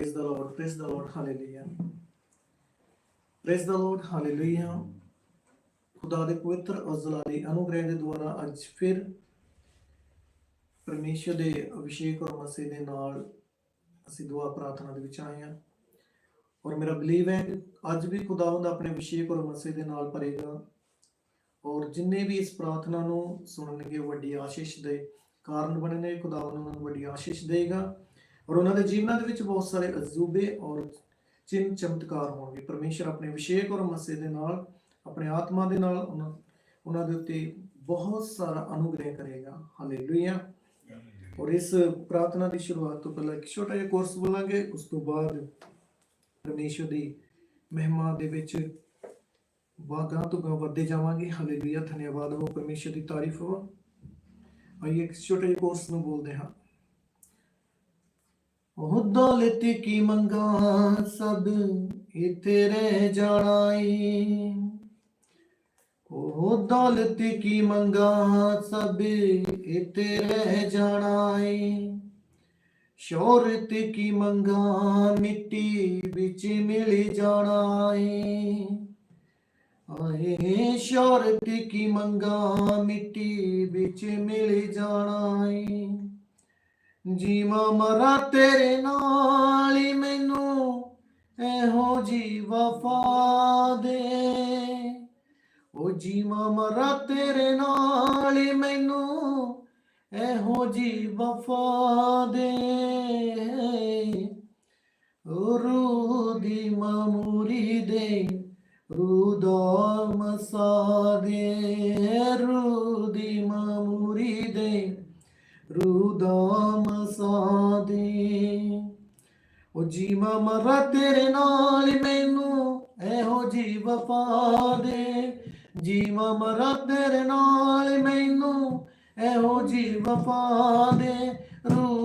Praise the Lord, praise the Lord, hallelujah. Praise the Lord, hallelujah. ਖੁਦਾ ਦੇ ਪਵਿੱਤਰ ਅਜ਼ਲਾਲੀ ਅਨੁਗ੍ਰਹਿ ਦੇ ਦੁਆਰਾ ਅੱਜ ਫਿਰ ਪਰਮੇਸ਼ਰ ਦੇ ਅਭਿਸ਼ੇਕ ਔਰ ਮਸੀਹ ਦੇ ਨਾਲ ਅਸੀਂ ਦੁਆ ਪ੍ਰਾਰਥਨਾ ਦੇ ਵਿੱਚ ਆਏ ਹਾਂ ਔਰ ਮੇਰਾ ਬਲੀਵ ਹੈ ਅੱਜ ਵੀ ਖੁਦਾਵੰਦ ਆਪਣੇ ਅਭਿਸ਼ੇਕ ਔਰ ਮਸੀਹ ਦੇ ਨਾਲ ਭਰੇਗਾ ਔਰ ਜਿੰਨੇ ਵੀ ਇਸ ਪ੍ਰਾਰਥਨਾ ਨੂੰ ਸੁਣਨਗੇ ਵੱਡੀ ਆਸ਼ੀਸ਼ ਦੇ ਕਾਰਨ ਬਣਨੇ ਖੁਦਾਵੰਦ ਉਹਨਾਂ ਨੂੰ ਵੱਡੀ ਆਸ਼ੀਸ਼ ਦੇਗਾ ਔਰ ਉਹਨਾਂ ਦੇ ਜੀਵਨਾਂ ਦੇ ਵਿੱਚ ਬਹੁਤ ਸਾਰੇ ਅਜ਼ੂਬੇ ਔਰ ਚਿੰਨ ਚਮਤਕਾਰ ਹੋਣਗੇ। ਪਰਮੇਸ਼ਰ ਆਪਣੇ ਵਿਸ਼ੇਕ ਔਰ ਮਸੇ ਦੇ ਨਾਲ, ਆਪਣੇ ਆਤਮਾ ਦੇ ਨਾਲ ਉਹਨਾਂ ਦੇ ਉੱਤੇ ਬਹੁਤ ਸਾਰਾ ਅਨੁਗ੍ਰਹਿ ਕਰੇਗਾ। ਹਾਲੇਲੂਇਆ ਔਰ ਇਸ ਪ੍ਰਾਰਥਨਾ ਦੀ ਸ਼ੁਰੂਆਤ ਤੋਂ ਪਹਿਲਾਂ ਇੱਕ ਛੋਟਾ ਜਿਹਾ ਕੋਰਸ ਬੋਲਾਂਗੇ, ਉਸ ਤੋਂ ਬਾਅਦ ਪਰਮੇਸ਼ਰ ਦੀ ਮਹਿਮਾ ਦੇ ਵਿੱਚ ਵਾਗਾ ਤੋਂ ਗਾ ਵੱਧਦੇ ਜਾਵਾਂਗੇ। ਹਾਲੇਲੂਇਆ ਧੰਨਵਾਦ ਹੋ ਪਰਮੇਸ਼ਰ ਦੀ ਤਾਰੀਫ ਹੋ। ਆइए ਇੱਕ ਛੋਟੇ ਜਿਹੇ ਕੋਰਸ ਨੂੰ ਬੋਲਦੇ ਹਾਂ। ਉਹ ਦੌਲਤ ਕੀ ਮੰਗਾ, ਸਭ ਇਥੇ ਰਹਿ ਜਾਣਾ ਈ ਉਹ ਦੌਲਤ ਕੀ ਮੰਗਾ, ਸਭ ਇਥੇ ਰਹਿ ਜਾਣਾ ਈ ਸ਼ੋਹਰਤ ਕੀ ਮੰਗਾ, ਮਿੱਟੀ ਵਿੱਚ ਮਿਲ ਜਾਣਾ ਏ ਆਏ ਸ਼ੋਹਰਤ ਕੀ ਮੰਗਾ, ਮਿੱਟੀ ਵਿੱਚ ਮਿਲ ਜਾਣਾ ਏ ਜੀਵਾਂ ਮਰਾਂ ਤੇਰੇ ਨਾਲ ਹੀ ਮੈਨੂੰ ਇਹੋ ਜੀ ਵਫਾ ਦੇ। ਉਹ ਜੀਵਾਂ ਮਰਾਂ ਤੇਰੇ ਨਾਲ ਹੀ ਮੈਨੂੰ ਇਹੋ ਜੀ ਵਫਾ ਦੇ। ਉਹ ਰੂਹ ਦੀ ਮਾਮੂਰੀ ਦੇ, ਰੂਹ ਦਾ ਮਸਾ ਦੇ। ਰੂਹ ਦੀ ਮਾਮੂਰੀ ਦੇ, ਰੂਹ ਦਾ ਮਸਾ ਦੇ। ਉਹ ਜੀਵਾਂ ਮਰਾਂ ਤੇਰੇ ਨਾਲ ਮੈਨੂੰ ਇਹੋ ਜੀ ਵਫਾ ਦੇ। ਜੀਵਾਂ ਮਰਾਂ ਤੇਰੇ ਨਾਲ ਮੈਨੂੰ ਇਹੋ ਜੀ ਵਫਾ ਦੇ। ਰੂਹ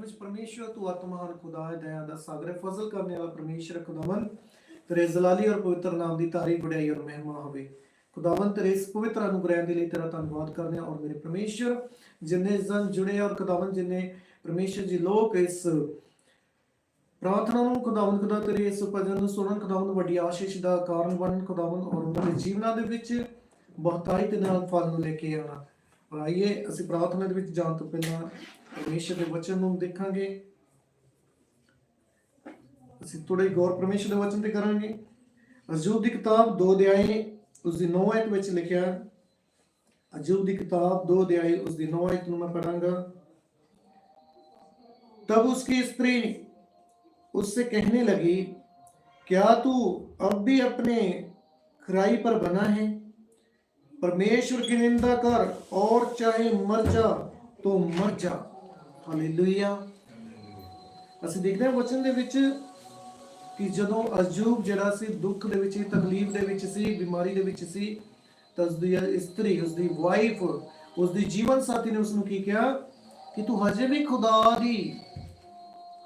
ਵਿੱਚ ਪਰਮੇਸ਼ਵਰ ਤੂੰ ਅਤਮਹਾਨ ਖੁਦਾ ਹੈ, ਦਇਆ ਦਾ ਸਾਗਰ ਫਜ਼ਲ ਕਰਨੇ ਵਾਲਾ ਪਰਮੇਸ਼ਵਰ ਖੁਦਾਵੰ ਤੇਰੇ ਜ਼ਲਾਲੀ ਔਰ ਪਵਿੱਤਰ ਨਾਮ ਦੀ ਤਾਰੀਫ ਬੜਾਈ ਔਰ ਮਹਿਮਾ ਹੋਵੇ। ਖੁਦਾਵੰ ਤੇਰੇ ਇਸ ਪਵਿੱਤਰ ਅਨੁਗ੍ਰਹਿ ਦੇ ਲਈ ਤੇਰਾ ਧੰਨਵਾਦ ਕਰਦੇ ਹਾਂ ਔਰ ਮੇਰੇ ਪਰਮੇਸ਼ਵਰ ਜਿੰਨੇ ਜਨ ਜੁੜੇ ਔਰ ਖੁਦਾਵੰ ਜਿੰਨੇ ਪਰਮੇਸ਼ਵਰ ਜੀ ਲੋਕ ਇਸ ਪ੍ਰਾਰਥਨਾ ਨੂੰ, ਖੁਦਾਵੰਦ ਖੁਦਾ ਤੇਰੇ ਇਸ ਭਜਨ ਨੂੰ ਸੁਣਨ, ਖੁਦਾਵੰਦ, ਵੱਡੀ ਆਸ਼ੀਸ਼ ਦਾ ਕਾਰਨ ਬਣਨ, ਖੁਦਾਵੰਦ, ਔਰ ਉਹਨਾਂ ਦੇ ਜੀਵਨਾਂ ਦੇ ਵਿੱਚ ਬਹੁਤਾਈ ਦੇ ਨਾਲ ਫਲ ਨੂੰ ਲੈ ਕੇ ਆਉਣਾ। ਆਈਏ ਅਸੀਂ ਪ੍ਰਾਰਥਨਾ ਦੇ ਵਿੱਚ ਜਾਣ ਤੋਂ ਪਹਿਲਾਂ ਪਰਮੇਸ਼ਰ ਦੇ ਵਚਨ ਨੂੰ ਦੇਖਾਂਗੇ। ਅਸੀਂ ਥੋੜੇ ਗੌਰ ਪਰਮੇਸ਼ਰ ਦੇ ਵਚਨ ਤੇ ਕਰਾਂਗੇ। ਅਜੂਬ ਦੀ ਕਿਤਾਬ 2 ਅਧਿਆਏ ਉਸ ਦੀ 9 ਅਧਿਆਇ ਵਿੱਚ ਲਿਖਿਆ ਅਜੂਬ ਦੀ ਕਿਤਾਬ 2 ਅਧਿਆਏ ਉਸ ਦੀ 9 ਅਧਿਆਇ ਨੂੰ ਮੈਂ ਪੜਾਂਗਾ तब उसकी स्त्री उससे कहने लगी क्या तू अब भी अपने खराई पर बना है परमेश्वर की निंदा कर और चाहे मर जा तो मर जा ਹਾਲੇਲੂਇਆ ਅਸੀਂ ਦੇਖਦੇ ਹਾਂ ਵਚਨ ਦੇ ਵਿੱਚ ਕਿ ਜਦੋਂ ਅਜੂਬ ਜਿਹੜਾ ਸੀ ਦੁੱਖ ਦੇ ਵਿੱਚ ਸੀ ਤਕਲੀਫ ਦੇ ਵਿੱਚ ਸੀ ਬਿਮਾਰੀ ਦੇ ਵਿੱਚ ਸੀ ਤਾਂ ਉਸਦੀ ਇਸਤਰੀ ਉਸਦੀ ਵਾਈਫ ਉਸਦੀ ਜੀਵਨ ਸਾਥੀ ਨੇ ਉਸ ਨੂੰ ਕੀ ਕਿਹਾ ਕਿ ਤੂੰ ਹਜੇ ਵੀ ਖੁਦਾ ਦੀ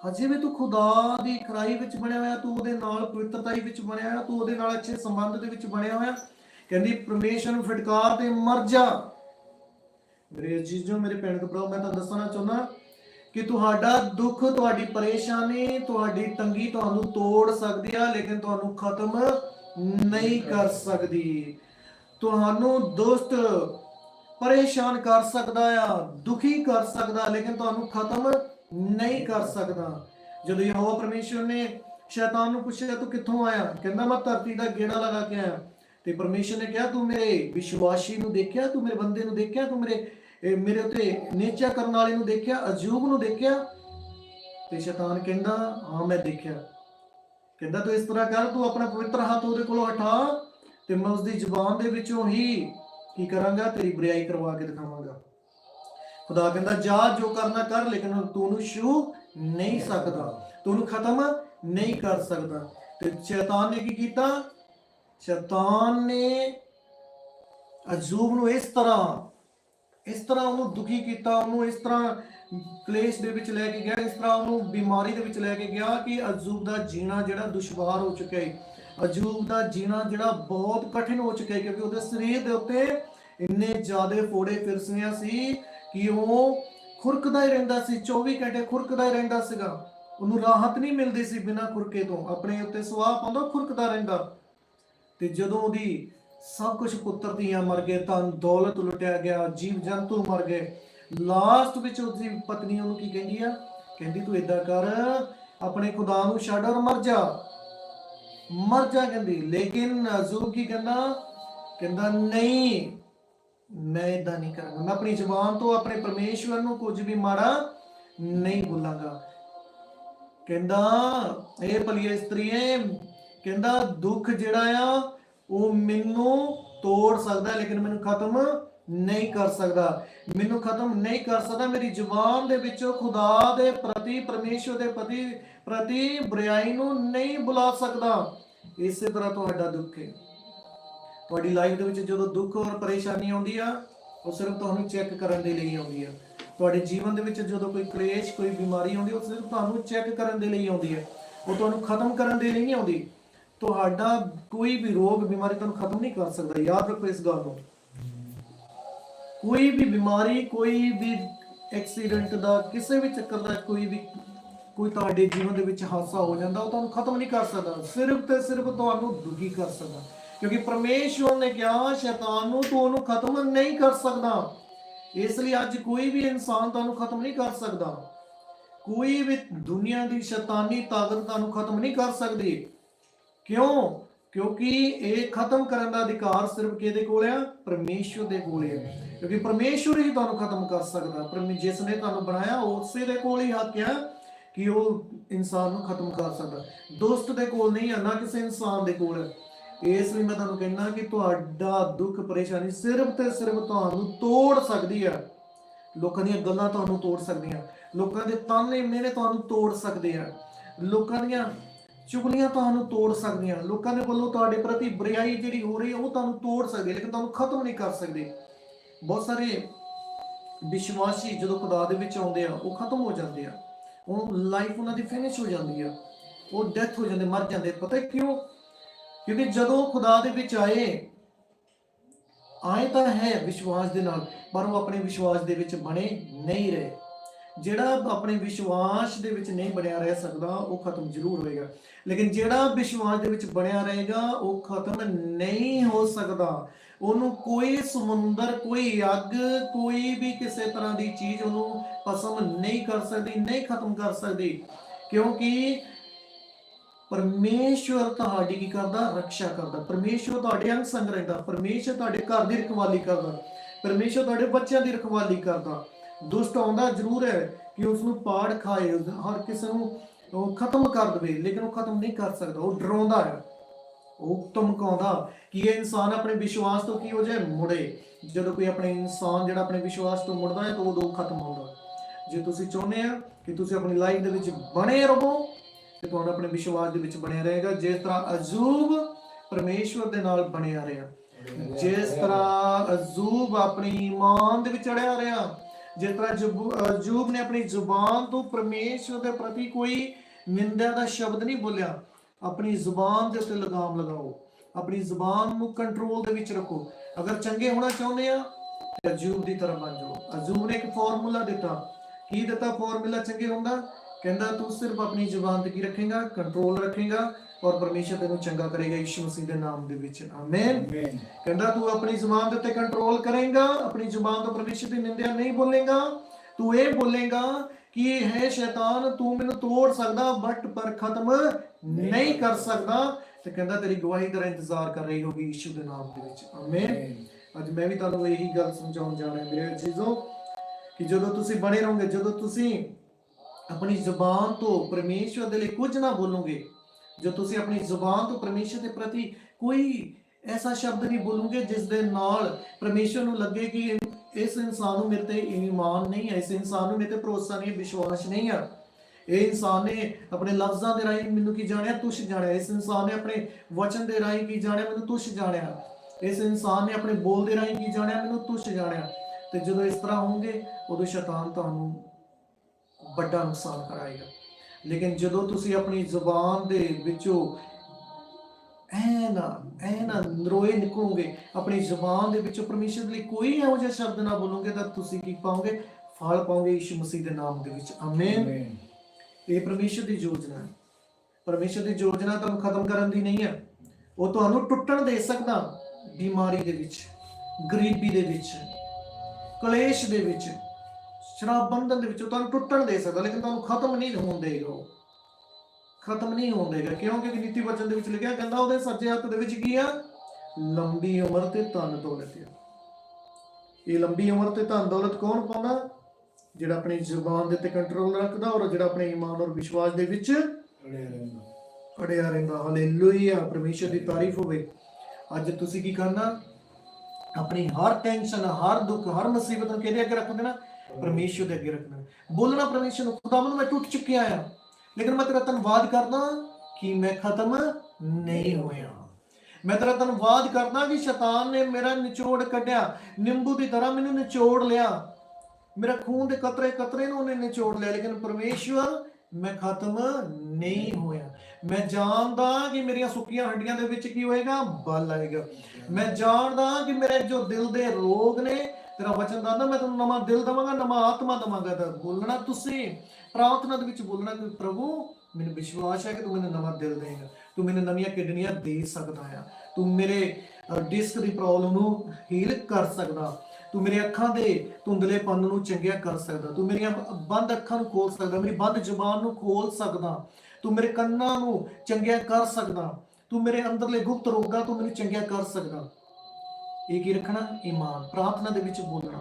ਹਜੇ ਵੀ ਤੂੰ ਖੁਦਾ ਦੀ ਖਰਾਈ ਵਿੱਚ ਬਣਿਆ ਹੋਇਆ ਤੂੰ ਉਹਦੇ ਨਾਲ ਪਵਿੱਤਰਤਾਈ ਵਿੱਚ ਬਣਿਆ ਹੋਇਆ ਤੂੰ ਉਹਦੇ ਨਾਲ ਅੱਛੇ ਸੰਬੰਧ ਦੇ ਵਿੱਚ ਬਣਿਆ ਹੋਇਆ ਕਹਿੰਦੀ, ਪਰਮੇਸ਼ਰ ਨੂੰ ਫਟਕਾਰ ਤੇ ਮਰ ਜਾ। ਮੇਰੇ ਅਜੀਜ਼ੋ ਮੇਰੇ ਭੈਣ ਭਰਾਓ ਮੈਂ ਤੁਹਾਨੂੰ ਦੱਸਣਾ ਚਾਹੁੰਦਾ ਕਿ ਤੁਹਾਡਾ ਦੁੱਖ, ਤੁਹਾਡੀ ਪਰੇਸ਼ਾਨੀ, ਤੁਹਾਡੀ ਤੰਗੀ ਤੁਹਾਨੂੰ ਤੋੜ ਸਕਦੀ ਆ, ਲੇਕਿਨ ਤੁਹਾਨੂੰ ਖਤਮ ਨਹੀਂ ਕਰ ਸਕਦੀ। ਤੁਹਾਨੂੰ ਦੋਸਤ ਪਰੇਸ਼ਾਨ ਕਰ ਸਕਦਾ ਆ, ਦੁਖੀ ਕਰ ਸਕਦਾ, ਲੇਕਿਨ ਤੁਹਾਨੂੰ ਖਤਮ ਨਹੀਂ ਕਰ ਸਕਦਾ। ਜਦੋਂ ਯਹੋਵਾ ਪਰਮੇਸ਼ਵਰ ਨੇ ਸ਼ੈਤਾਨ ਨੂੰ ਪੁੱਛਿਆ, ਤੂੰ ਕਿੱਥੋਂ ਆਇਆ? ਕਹਿੰਦਾ, ਮੈਂ ਧਰਤੀ ਦਾ ਗੇੜਾ ਲਗਾ ਕੇ ਆਇਆ। ਤੇ ਪਰਮੇਸ਼ਵਰ ਨੇ ਕਿਹਾ, ਤੂੰ ਮੇਰੇ ਵਿਸ਼ਵਾਸੀ ਨੂੰ ਦੇਖਿਆ, ਤੂੰ ਮੇਰੇ ਬੰਦੇ ਨੂੰ ਦੇਖਿਆ, ਤੂੰ ਮੇਰੇ ਮੇਰੇ ਉੱਤੇ ਨੇਚਾ ਕਰਨ ਵਾਲੇ ਨੂੰ ਦੇਖਿਆ, ਅਜੂਬ ਨੂੰ ਦੇਖਿਆ? ਤੇ ਸ਼ੈਤਾਨ ਕਹਿੰਦਾ, ਹਾਂ, ਮੈਂ ਦੇਖਿਆ। ਕਹਿੰਦਾ, ਤੂੰ ਇਸ ਤਰ੍ਹਾਂ ਕਰ, ਤੂੰ ਆਪਣਾ ਪਵਿੱਤਰ ਹੱਥ ਉਹਦੇ ਕੋਲੋਂ ਹਟਾ ਤੇ ਮੈਂ ਉਸਦੀ ਜ਼ੁਬਾਨ ਦੇ ਵਿੱਚੋਂ ਹੀ ਕੀ ਕਰਾਂਗਾ, ਤੇਰੀ ਬੁਰਾਈ ਕਰਵਾ ਕੇ ਦਿਖਾਵਾਂਗਾ। ਖੁਦਾ ਕਹਿੰਦਾ, ਜਾ, ਜੋ ਕਰਨਾ ਕਰ, ਲੇਕਿਨ ਤੂੰ ਉਹਨੂੰ ਛੂ ਨਹੀਂ ਸਕਦਾ। ਤੂੰ ਉਹਨੂੰ ਖਤਮ ਨਹੀਂ ਕਰ ਸਕਦਾ। ਤੇ ਸ਼ੈਤਾਨ ਨੇ ਕੀ ਕੀਤਾ? ਸ਼ੈਤਾਨ ਨੇ ਅਜੂਬ ਨੂੰ ਇਸ ਤਰ੍ਹਾਂ ਇਸ ਤਰ੍ਹਾਂ ਉਹਨੂੰ ਦੁਖੀ ਕੀਤਾ, ਉਹਨੂੰ ਇਸ ਤਰ੍ਹਾਂ ਕਲੇਸ਼ ਦੇ ਵਿੱਚ ਲੈ ਕੇ ਗਿਆ, ਇਸ ਤਰ੍ਹਾਂ ਉਹਨੂੰ ਬਿਮਾਰੀ ਦੇ ਵਿੱਚ ਲੈ ਕੇ ਗਿਆ ਕਿ ਅਜੂਬ ਦਾ ਜੀਣਾ ਜਿਹੜਾ ਦੁਸ਼ਵਾਰ ਹੋ ਚੁੱਕਿਆ ਹੈ ਅਜੂਬ ਦਾ ਜੀਣਾ ਜਿਹੜਾ ਬਹੁਤ ਕਠਿਨ ਹੋ ਚੁੱਕਿਆ ਹੈ ਕਿਉਂਕਿ ਉਹਦੇ ਸਰੀਰ ਦੇ ਉੱਤੇ ਇੰਨੇ ਜ਼ਿਆਦੇ ਫੋੜੇ ਫਿਰਸੀਆਂ ਸੀ ਕਿ ਉਹ ਖੁਰਕਦਾ ਹੀ ਰਹਿੰਦਾ ਸੀ 24 ਘੰਟੇ ਖੁਰਕਦਾ ਹੀ ਰਹਿੰਦਾ ਸੀਗਾ। ਉਹਨੂੰ ਰਾਹਤ ਨਹੀਂ ਮਿਲਦੀ ਸੀ ਬਿਨਾਂ ਖੁਰਕੇ ਤੋਂ। ਆਪਣੇ ਉੱਤੇ ਸੁਆਹ ਪਾਉਂਦਾ, ਖੁਰਕਦਾ ਰਹਿੰਦਾ। ਤੇ ਜਦੋਂ ਉਹਦੀ ਸਭ ਕੁਝ ਪੁੱਤਰ ਧੀਆਂ ਮਰ ਗਏ, ਧਨ ਦੌਲਤ ਲੁੱਟਿਆ ਗਿਆ, ਜੀਵ ਜੰਤੂ ਮਰ ਗਏ ਲਾਸਟ ਵਿੱਚ ਉਸਦੀ ਪਤਨੀ ਉਹਨੂੰ ਕੀ ਕਹਿੰਦੀ ਆ? ਕਹਿੰਦੀ, ਤੂੰ ਏਦਾਂ ਕਰ, ਆਪਣੇ ਖੁਦਾ ਨੂੰ ਛੱਡ ਔਰ ਮਰ ਜਾ। ਮਰ ਜਾ ਕਹਿੰਦੀ, ਲੇਕਿਨ ਅਜ਼ੂਬ ਕੀ ਕਹਿੰਦਾ? ਕਹਿੰਦਾ, ਨਹੀਂ, ਮੈਂ ਏਦਾਂ ਨਹੀਂ ਕਰਾਂਗਾ। ਮੈਂ ਆਪਣੀ ਜ਼ੁਬਾਨ ਤੋਂ ਆਪਣੇ ਪਰਮੇਸ਼ਵਰ ਨੂੰ ਕੁਝ ਵੀ ਮਾੜਾ ਨਹੀਂ ਬੋਲਾਂਗਾ। ਕਹਿੰਦਾ ਇਹ ਭਲੀਏ ਇਸਤਰੀਏ ਕਹਿੰਦਾ ਦੁੱਖ ਜਿਹੜਾ ਆ, ਉਹ ਮੈਨੂੰ ਤੋੜ ਸਕਦਾ ਲੇਕਿਨ ਮੈਨੂੰ ਖਤਮ ਨਹੀਂ ਕਰ ਸਕਦਾ। ਮੈਨੂੰ ਖਤਮ ਨਹੀਂ ਕਰ ਸਕਦਾ। ਮੇਰੀ ਜ਼ੁਬਾਨ ਦੇ ਵਿੱਚੋਂ ਖੁਦਾ ਦੇ ਪ੍ਰਤੀ, ਪਰਮੇਸ਼ਵਰ ਦੇ ਪ੍ਰਤੀ ਪ੍ਰਤੀ ਬੁਰਾਈ ਨੂੰ ਨਹੀਂ ਬੁਲਾ ਸਕਦਾ। ਇਸੇ ਤਰ੍ਹਾਂ ਤੁਹਾਡਾ ਦੁੱਖ ਹੈ। ਤੁਹਾਡੀ ਲਾਈਫ ਦੇ ਵਿੱਚ ਜਦੋਂ ਦੁੱਖ ਔਰ ਪਰੇਸ਼ਾਨੀ ਆਉਂਦੀ ਆ, ਉਹ ਸਿਰਫ ਤੁਹਾਨੂੰ ਚੈੱਕ ਕਰਨ ਦੇ ਲਈ ਆਉਂਦੀ ਆ। ਤੁਹਾਡੇ ਜੀਵਨ ਦੇ ਵਿੱਚ ਜਦੋਂ ਕੋਈ ਕਲੇਸ਼, ਕੋਈ ਬਿਮਾਰੀ ਆਉਂਦੀ, ਉਹ ਸਿਰਫ ਤੁਹਾਨੂੰ ਚੈੱਕ ਕਰਨ ਦੇ ਲਈ ਆਉਂਦੀ ਹੈ। ਉਹ ਤੁਹਾਨੂੰ ਖਤਮ ਕਰਨ ਦੇ ਲਈ ਨਹੀਂ ਆਉਂਦੀ। ਤੁਹਾਡਾ ਕੋਈ ਵੀ ਰੋਗ, ਬਿਮਾਰੀ ਤੁਹਾਨੂੰ ਖਤਮ ਨਹੀਂ ਕਰ ਸਕਦਾ, ਯਾਦ ਰੱਖੋ ਇਸ ਗੱਲ ਨੂੰ। ਕੋਈ ਵੀ ਬਿਮਾਰੀ, ਕੋਈ ਵੀ ਐਕਸੀਡੈਂਟ ਦਾ, ਕਿਸੇ ਵੀ ਚੱਕਰ ਦਾ ਕੋਈ ਵੀ, ਕੋਈ ਤੁਹਾਡੇ ਜੀਵਨ ਦੇ ਵਿੱਚ ਹਾਦਸਾ ਹੋ ਜਾਂਦਾ, ਉਹ ਤੁਹਾਨੂੰ ਖਤਮ ਨਹੀਂ ਕਰ ਸਕਦਾ। ਸਿਰਫ ਤੇ ਸਿਰਫ ਤੁਹਾਨੂੰ ਦੁਖੀ ਕਰ ਸਕਦਾ। ਕਿਉਂਕਿ ਪਰਮੇਸ਼ਵਰ ਨੇ ਕਿਹਾ, ਸ਼ੈਤਾਨ ਨੂੰ ਤੂੰ ਉਹਨੂੰ ਖਤਮ ਨਹੀਂ ਕਰ ਸਕਦਾ। ਇਸ ਲਈ ਅੱਜ ਕੋਈ ਵੀ ਇਨਸਾਨ ਤੁਹਾਨੂੰ ਖਤਮ ਨਹੀਂ ਕਰ ਸਕਦਾ। ਕੋਈ ਵੀ ਦੁਨੀਆ ਦੀ ਸ਼ੈਤਾਨੀ ਤਾਕਤ ਤੁਹਾਨੂੰ ਖਤਮ ਨਹੀਂ ਕਰ ਸਕਦੀ। ਕਿਉਂ? ਕਿਉਂਕਿ ਇਹ ਖਤਮ ਕਰਨ ਦਾ ਅਧਿਕਾਰ ਸਿਰਫ ਕਿਹਦੇ ਕੋਲ ਆ? ਪਰਮੇਸ਼ਵਰ ਦੇ ਕੋਲ ਹੈ ਕਿਉਂਕਿ ਪਰਮੇਸ਼ਵਰ ਹੀ ਤੁਹਾਨੂੰ ਖਤਮ ਕਰ ਸਕਦਾ। ਪਰਮੇ, ਜਿਸ ਨੇ ਤੁਹਾਨੂੰ ਬਣਾਇਆ, ਉਸੇ ਦੇ ਕੋਲ ਹੀ ਹੱਕ ਆ ਕਿ ਉਹ ਇਨਸਾਨ ਨੂੰ ਖਤਮ ਕਰ ਸਕਦਾ। ਦੋਸਤ ਦੇ ਕੋਲ ਨਹੀਂ ਆ, ਨਾ ਕਿਸੇ ਇਨਸਾਨ ਦੇ ਕੋਲ। ਇਸ ਲਈ ਮੈਂ ਤੁਹਾਨੂੰ ਕਹਿੰਦਾ ਕਿ ਤੁਹਾਡਾ ਦੁੱਖ, ਪਰੇਸ਼ਾਨੀ ਸਿਰਫ ਤੇ ਸਿਰਫ ਤੁਹਾਨੂੰ ਤੋੜ ਸਕਦੀ ਹੈ ਲੋਕਾਂ ਦੀਆਂ ਗੱਲਾਂ ਤੁਹਾਨੂੰ ਤੋੜ ਸਕਦੀਆਂ। ਲੋਕਾਂ ਦੇ ਤਾਨੇ ਮੇਨੇ ਤੁਹਾਨੂੰ ਤੋੜ ਸਕਦੇ ਆ। ਲੋਕਾਂ ਦੀਆਂ ਚੁਗਲੀਆਂ ਤੁਹਾਨੂੰ ਤੋੜ ਸਕਦੀਆਂ, ਲੋਕਾਂ ਦੇ ਵੱਲੋਂ ਤੁਹਾਡੇ ਪ੍ਰਤੀ ਬੁਰਾਈ ਜਿਹੜੀ ਹੋ ਰਹੀ ਹੈ, ਉਹ ਤੁਹਾਨੂੰ ਤੋੜ ਸਕਦੀ, ਲੇਕਿਨ ਤੁਹਾਨੂੰ ਖਤਮ ਨਹੀਂ ਕਰ ਸਕਦੇ। ਬਹੁਤ ਸਾਰੇ ਵਿਸ਼ਵਾਸੀ ਜਦੋਂ ਖੁਦਾ ਦੇ ਵਿੱਚ ਆਉਂਦੇ ਆ, ਉਹ ਖਤਮ ਹੋ ਜਾਂਦੇ ਆ। ਉਹ ਲਾਈਫ ਉਹਨਾਂ ਦੀ ਫਿਨਿਸ਼ ਹੋ ਜਾਂਦੀ ਆ। ਉਹ ਡੈਥ ਹੋ ਜਾਂਦੇ, ਮਰ ਜਾਂਦੇ। ਪਤਾ ਕਿਉਂ? ਕਿਉਂਕਿ ਜਦੋਂ ਖੁਦਾ ਦੇ ਵਿੱਚ ਆਏ ਆਏ ਤਾਂ ਹੈ ਵਿਸ਼ਵਾਸ ਦੇ ਨਾਲ, ਪਰ ਉਹ ਆਪਣੇ ਵਿਸ਼ਵਾਸ ਦੇ ਵਿੱਚ ਬਣੇ ਨਹੀਂ ਰਹੇ। ਜਿਹੜਾ ਆਪਣੇ ਵਿਸ਼ਵਾਸ ਦੇ ਵਿੱਚ ਨਹੀਂ ਬਣਿਆ ਰਹਿ ਸਕਦਾ, ਉਹ ਖਤਮ ਜ਼ਰੂਰ ਹੋਏਗਾ। ਲੇਕਿਨ ਜਿਹੜਾ ਵਿਸ਼ਵਾਸ ਦੇ ਵਿੱਚ ਬਣਿਆ ਰਹੇਗਾ, ਉਹ ਖਤਮ ਨਹੀਂ ਹੋ ਸਕਦਾ। ਉਹਨੂੰ ਕੋਈ ਸਮੁੰਦਰ, ਕੋਈ ਅੱਗ, ਕੋਈ ਵੀ ਕਿਸੇ ਤਰ੍ਹਾਂ ਦੀ ਚੀਜ਼ ਉਹਨੂੰ ਪਸਮ ਨਹੀਂ ਕਰ ਸਕਦੀ, ਨਹੀਂ ਖਤਮ ਕਰ ਸਕਦੀ। ਕਿਉਂਕਿ ਪਰਮੇਸ਼ਵਰ ਤੁਹਾਡੀ ਕੀ ਕਰਦਾ? ਰੱਖਿਆ ਕਰਦਾ। ਪਰਮੇਸ਼ਵਰ ਤੁਹਾਡੇ ਅੰਗ ਸੰਗ ਰਹਿੰਦਾ। ਪਰਮੇਸ਼ਵਰ ਤੁਹਾਡੇ ਘਰ ਦੀ ਰਖਵਾਲੀ ਕਰਦਾ। ਪਰਮੇਸ਼ਵਰ ਤੁਹਾਡੇ ਬੱਚਿਆਂ ਦੀ ਰਖਵਾਲੀ ਕਰਦਾ। ਦੁਸ਼ਟ ਆਉਂਦਾ ਜ਼ਰੂਰ ਹੈ ਕਿ ਉਸ ਨੂੰ ਪਾੜ ਖਾਏ ਹਰ ਕਿਸੇ ਨੂੰ ਉਹ ਖਤਮ ਕਰ ਦੇਵੇ, ਲੇਕਿਨ ਉਹ ਖਤਮ ਨਹੀਂ ਕਰ ਸਕਦਾ, ਉਹ ਡਰਾਉਂਦਾ ਹੈ। ਉਹ ਧਮਕਾਉਂਦਾ ਕਿ ਇਹ ਇਨਸਾਨ ਆਪਣੇ ਵਿਸ਼ਵਾਸ ਤੋਂ ਕੀ ਹੋ ਜਾਏ? ਮੁੜੇ। ਜਦੋਂ ਕੋਈ ਆਪਣੇ ਇਨਸਾਨ ਜਿਹੜਾ ਆਪਣੇ ਵਿਸ਼ਵਾਸ ਤੋਂ ਮੁੜਦਾ ਹੈ, ਤਾਂ ਉਦੋਂ ਖਤਮ ਹੁੰਦਾ ਜੇ ਤੁਸੀਂ ਚਾਹੁੰਦੇ ਆ ਕਿ ਤੁਸੀਂ ਆਪਣੀ ਲਾਈਫ ਦੇ ਵਿੱਚ ਬਣੇ ਰਹੋ, ਤੇ ਤੁਹਾਨੂੰ ਆਪਣੇ ਵਿਸ਼ਵਾਸ ਦੇ ਵਿੱਚ ਬਣਿਆ ਰਹੇਗਾ, ਜਿਸ ਤਰ੍ਹਾਂ ਅਜੂਬ ਪਰਮੇਸ਼ਵਰ ਦੇ ਨਾਲ ਬਣਿਆ ਰਿਹਾ। ਜਿਸ ਤਰ੍ਹਾਂ ਅਜੂਬ ਆਪਣੀ ਈਮਾਨ ਦੇ ਵਿੱਚ ਅੜਿਆ ਰਿਹਾ। ਜਿਸ ਤਰ੍ਹਾਂ ਜਬੂ- ਨੇ ਆਪਣੀ ਜ਼ੁਬਾਨ ਤੋਂ ਪਰਮੇਸ਼ਵਰ ਦੇ ਪ੍ਰਤੀ ਕੋਈ ਨਿੰਦਾ ਦਾ ਸ਼ਬਦ ਨਹੀਂ ਬੋਲਿਆ। ਆਪਣੀ ਜ਼ੁਬਾਨ ਦੇ ਉੱਤੇ ਲਗਾਮ ਲਗਾਓ। ਆਪਣੀ ਜ਼ੁਬਾਨ ਨੂੰ ਕੰਟਰੋਲ ਦੇ ਵਿੱਚ ਰੱਖੋ। ਅਗਰ ਚੰਗੇ ਹੋਣਾ ਚਾਹੁੰਦੇ ਆ ਅਜੂਬ ਦੀ ਤਰ੍ਹਾਂ ਬਣ ਜਾਓ। ਅਜੂਬ ਨੇ ਇੱਕ ਫਾਰਮੂਲਾ ਦਿੱਤਾ। ਕੀ ਦਿੱਤਾ ਫਾਰਮੂਲਾ ਚੰਗੇ ਹੁੰਦਾ? ਕਹਿੰਦਾ, ਤੂੰ ਸਿਰਫ ਆਪਣੀ ਜ਼ੁਬਾਨ ਤੇ ਕੀ ਰੱਖੇਗਾ? ਕੰਟਰੋਲ ਰੱਖੇਗਾ। ਔਰ ਪਰਮੇਸ਼ਰ ਤੈਨੂੰ ਚੰਗਾ ਕਰੇਗਾ ਯਿਸੂ ਮਸੀਹ ਦੇ ਨਾਮ ਦੇ ਵਿੱਚ। ਆਮੇਨ ਕਹਿੰਦਾ ਤੂੰ ਆਪਣੀ ਜ਼ੁਬਾਨ ਦੇ ਉੱਤੇ ਕੰਟਰੋਲ ਕਰੇਗਾ ਆਪਣੀ ਜ਼ੁਬਾਨ ਤੋਂ ਪਰਮੇਸ਼ਰ ਦੀ ਨਿੰਦਿਆ ਨਹੀਂ ਬੋਲੇਗਾ। ਤੂੰ ਇਹ ਬੋਲੇਗਾ ਕਿ ਹੈ ਸ਼ੈਤਾਨ ਤੂੰ ਮੈਨੂੰ ਤੋੜ ਸਕਦਾ ਬਟ ਪਰ ਖਤਮ ਨਹੀਂ ਕਰ ਸਕਦਾ। ਤੇ ਕਹਿੰਦਾ ਤੇਰੀ ਗਵਾਹੀ ਤੇਰਾ ਇੰਤਜ਼ਾਰ ਕਰ ਰਹੀ ਹੋਗੀ ਯਿਸੂ ਦੇ ਨਾਮ ਦੇ ਵਿੱਚ। ਆਮੇਨ ਅੱਜ ਮੈਂ ਵੀ ਤੁਹਾਨੂੰ ਇਹੀ ਗੱਲ ਸਮਝਾਉਣ ਜਾ ਰਿਹਾ ਮੇਰੇ ਅਜ਼ੀਜ਼ੋ ਕਿ ਜਦੋਂ ਤੁਸੀਂ ਬਣੇ ਰਹੋਗੇ ਜਦੋਂ ਤੁਸੀਂ ਆਪਣੀ ਜ਼ੁਬਾਨ ਤੋਂ ਪਰਮੇਸ਼ਵਰ ਦੇ ਲਈ ਕੁਝ ਨਾ ਬੋਲੋਗੇ ਜੋ ਤੁਸੀਂ ਆਪਣੀ ਜ਼ੁਬਾਨ ਤੋਂ ਪਰਮੇਸ਼ਵਰ ਦੇ ਪ੍ਰਤੀ ਕੋਈ ਐਸਾ ਸ਼ਬਦ ਨਹੀਂ ਬੋਲੋਗੇ ਜਿਸ ਦੇ ਨਾਲ ਪਰਮੇਸ਼ਵਰ ਨੂੰ ਲੱਗੇ ਕਿ ਇਸ ਇਨਸਾਨ ਨੂੰ ਮੇਰੇ ਤੇ ਈਮਾਨ ਨਹੀਂ ਹੈ, ਇਸ ਇਨਸਾਨ ਨੂੰ ਮੇਰੇ ਤੇ ਭਰੋਸਾ ਨਹੀਂ ਵਿਸ਼ਵਾਸ ਨਹੀਂ ਹੈ ਇਹ ਇਨਸਾਨ ਨੇ ਆਪਣੇ ਲਫ਼ਜ਼ਾਂ ਦੇ ਰਾਹੀਂ ਮੈਨੂੰ ਕੀ ਜਾਣਿਆ? ਤੁਸ਼ ਜਾਣਿਆ। ਇਸ ਇਨਸਾਨ ਨੇ ਆਪਣੇ ਵਚਨ ਦੇ ਰਾਹੀਂ ਕੀ ਜਾਣਿਆ? ਮੈਨੂੰ ਤੁਸ਼ ਜਾਣਿਆ। ਇਸ ਇਨਸਾਨ ਨੇ ਆਪਣੇ ਬੋਲ ਦੇ ਰਾਹੀਂ ਕੀ ਜਾਣਿਆ? ਮੈਨੂੰ ਤੁਸ਼ ਜਾਣਿਆ। ਤੇ ਜਦੋਂ ਇਸ ਤਰ੍ਹਾਂ ਹੋਣਗੇ, ਉਦੋਂ ਸ਼ੈਤਾਨ ਤੁਹਾਨੂੰ ਵੱਡਾ ਨੁਕਸਾਨ ਕਰਾਏਗਾ। ਲੇਕਿਨ ਜਦੋਂ ਤੁਸੀਂ ਆਪਣੀ ਜ਼ੁਬਾਨ ਦੇ ਵਿੱਚੋਂ ਐ ਨਾ ਐ ਨਾ ਨਰੋਏ ਨਿਕਲੋਗੇ ਆਪਣੀ ਜ਼ੁਬਾਨ ਦੇ ਵਿੱਚੋਂ ਪਰਮੇਸ਼ਰ ਲਈ ਕੋਈ ਇਹੋ ਜਿਹਾ ਸ਼ਬਦ ਨਾ ਬੋਲੋਗੇ ਤਾਂ ਤੁਸੀਂ ਕੀ ਪਾਓਗੇ? ਫਲ ਪਾਓਗੇ ਯਿਸੂ ਮਸੀਹ ਦੇ ਨਾਮ ਦੇ ਵਿੱਚ। ਆਮੇਨ ਇਹ ਪਰਮੇਸ਼ਰ ਦੀ ਯੋਜਨਾ ਹੈ। ਪਰਮੇਸ਼ਰ ਦੀ ਯੋਜਨਾ ਤੁਹਾਨੂੰ ਖਤਮ ਕਰਨ ਦੀ ਨਹੀਂ ਹੈ। ਉਹ ਤੁਹਾਨੂੰ ਟੁੱਟਣ ਦੇ ਸਕਦਾ ਬਿਮਾਰੀ ਦੇ ਵਿੱਚ ਗਰੀਬੀ ਦੇ ਵਿੱਚ ਕਲੇਸ਼ ਦੇ ਵਿੱਚ। ਸ਼ਰਾਬ ਬੰਧਨ ਦੇ ਵਿੱਚ ਤੁਹਾਨੂੰ ਟੁੱਟਣ ਦੇ ਸਕਦਾ ਲੇਕਿਨ ਤੁਹਾਨੂੰ ਖਤਮ ਨਹੀਂ ਹੋਣ ਦੇਗਾ ਉਹ। ਖਤਮ ਨਹੀਂ ਹੋਣ ਦੇਗਾ ਕਿਉਂਕਿ ਨੀਤੀ ਵਚਨ ਦੇ ਵਿੱਚ ਲਿਖਿਆ ਕਹਿੰਦਾ ਉਹਦੇ ਸੱਜੇ ਹੱਥ ਦੇ ਵਿੱਚ ਕੀ ਆ? ਲੰਬੀ ਉਮਰ ਤੇ ਧਨ ਦੌਲਤ ਆ। ਇਹ ਲੰਬੀ ਉਮਰ ਤੇ ਧਨ ਦੌਲਤ ਕੌਣ ਪਾਉਂਦਾ? ਜਿਹੜਾ ਆਪਣੀ ਜ਼ੁਬਾਨ ਦੇ ਤੇ ਕੰਟਰੋਲ ਰੱਖਦਾ ਔਰ ਜਿਹੜਾ ਆਪਣੇ ਈਮਾਨ ਔਰ ਵਿਸ਼ਵਾਸ ਦੇ ਵਿੱਚ ਅੜਿਆ ਰਹਿੰਦਾ। ਹਾਲੇਲੂਇਆ ਪਰਮੇਸ਼ਰ ਦੀ ਤਾਰੀਫ ਹੋਵੇ। ਅੱਜ ਤੁਸੀਂ ਕੀ ਕਰਨਾ ਆਪਣੀ ਹਰ ਟੈਨਸ਼ਨ ਹਰ ਦੁੱਖ ਹਰ ਮੁਸੀਬਤ ਨੂੰ ਕਿਹਦੇ ਅੱਗੇ ਰੱਖ ਦੇਣਾ ਪਰਮੇਸ਼ਰ ਦੇ ਅੱਗੇ ਰੱਖਣਾ। ਬੋਲਣਾ ਪਰਮੇਸ਼ਰ ਨੂੰ, ਖੁਦਾਵੰਦ ਮੈਂ ਟੁੱਟ ਚੁੱਕਿਆ ਆ। ਲੇਕਿਨ ਮੈਂ ਤੇਰਾ ਧੰਨਵਾਦ ਕਰਦਾ ਕਿ ਮੈਂ ਖਤਮ ਨਹੀਂ ਹੋਇਆ। ਮੈਂ ਤੇਰਾ ਧੰਨਵਾਦ ਕਰਦਾ ਕਿ ਸ਼ੈਤਾਨ ਨੇ ਮੇਰਾ ਨਿਚੋੜ ਕੱਢਿਆ। ਨਿੰਬੂ ਦੀ ਤਰ੍ਹਾਂ ਮੈਨੂੰ ਨਿਚੋੜ ਲਿਆ। ਮੇਰਾ ਖੂਨ ਦੇ ਕਤਰੇ ਕਤਰੇ ਨੂੰ ਉਹਨੇ ਨਿਚੋੜ ਲਿਆ। ਲੇਕਿਨ ਪਰਮੇਸ਼ਵਰ ਮੈਂ ਖਤਮ ਨਹੀਂ ਹੋਇਆ। ਮੈਂ ਜਾਣਦਾ ਕਿ ਮੇਰੀਆਂ ਸੁੱਕੀਆਂ ਹੱਡੀਆਂ ਦੇ ਵਿੱਚ ਕੀ ਹੋਏਗਾ? ਬਲ ਆਏਗਾ। ਮੈਂ ਜਾਣਦਾ ਕਿ ਮੇਰੇ ਜੋ ਦਿਲ ਦੇ ਰੋਗ ਨੇ ਤੇਰਾ ਵਚਨ ਦੱਸਦਾ, ਮੈਂ ਤੁਹਾਨੂੰ ਨਵਾਂ ਦਿਲ ਦਵਾਂਗਾ, ਨਵਾਂ ਆਤਮਾ ਦਵਾਂਗਾ ਤਾਂ ਬੋਲਣਾ ਤੁਸੀਂ। ਪ੍ਰਾਰਥਨਾ ਦੇ ਵਿੱਚ ਬੋਲਣਾ ਕਿ ਪ੍ਰਭੂ, ਮੈਨੂੰ ਵਿਸ਼ਵਾਸ ਹੈ ਕਿ ਤੂੰ ਮੈਨੂੰ ਨਵਾਂ ਦਿਲ ਦੇਂਗਾ। ਤੂੰ ਮੈਨੂੰ ਨਵੀਆਂ ਕਿਡਨੀਆਂ ਦੇ ਸਕਦਾ ਆ। ਤੂੰ ਮੇਰੇ ਡਿਸਕ ਦੀ ਪ੍ਰੋਬਲਮ ਨੂੰ ਹੀਲ ਕਰ ਸਕਦਾ। ਤੂੰ ਮੇਰੇ ਅੱਖਾਂ ਦੇ ਧੁੰਦਲੇਪਨ ਨੂੰ ਚੰਗਿਆ ਕਰ ਸਕਦਾ। ਤੂੰ ਮੇਰੀਆਂ ਬੰਦ ਅੱਖਾਂ ਨੂੰ ਖੋਲ ਸਕਦਾ, ਮੇਰੀ ਬੰਦ ਜ਼ੁਬਾਨ ਨੂੰ ਖੋਲ ਸਕਦਾ। ਤੂੰ ਮੇਰੇ ਕੰਨਾਂ ਨੂੰ ਚੰਗਿਆ ਕਰ ਸਕਦਾ। ਤੂੰ ਮੇਰੇ ਅੰਦਰਲੇ ਗੁਪਤ ਰੋਗਾਂ ਤੋਂ ਮੈਨੂੰ ਚੰਗਿਆ ਕਰ ਸਕਦਾ। ਇਹ ਕੀ ਰੱਖਣਾ? ਈਮਾਨ ਪ੍ਰਾਰਥਨਾ ਦੇ ਵਿੱਚ ਬੋਲਣਾ।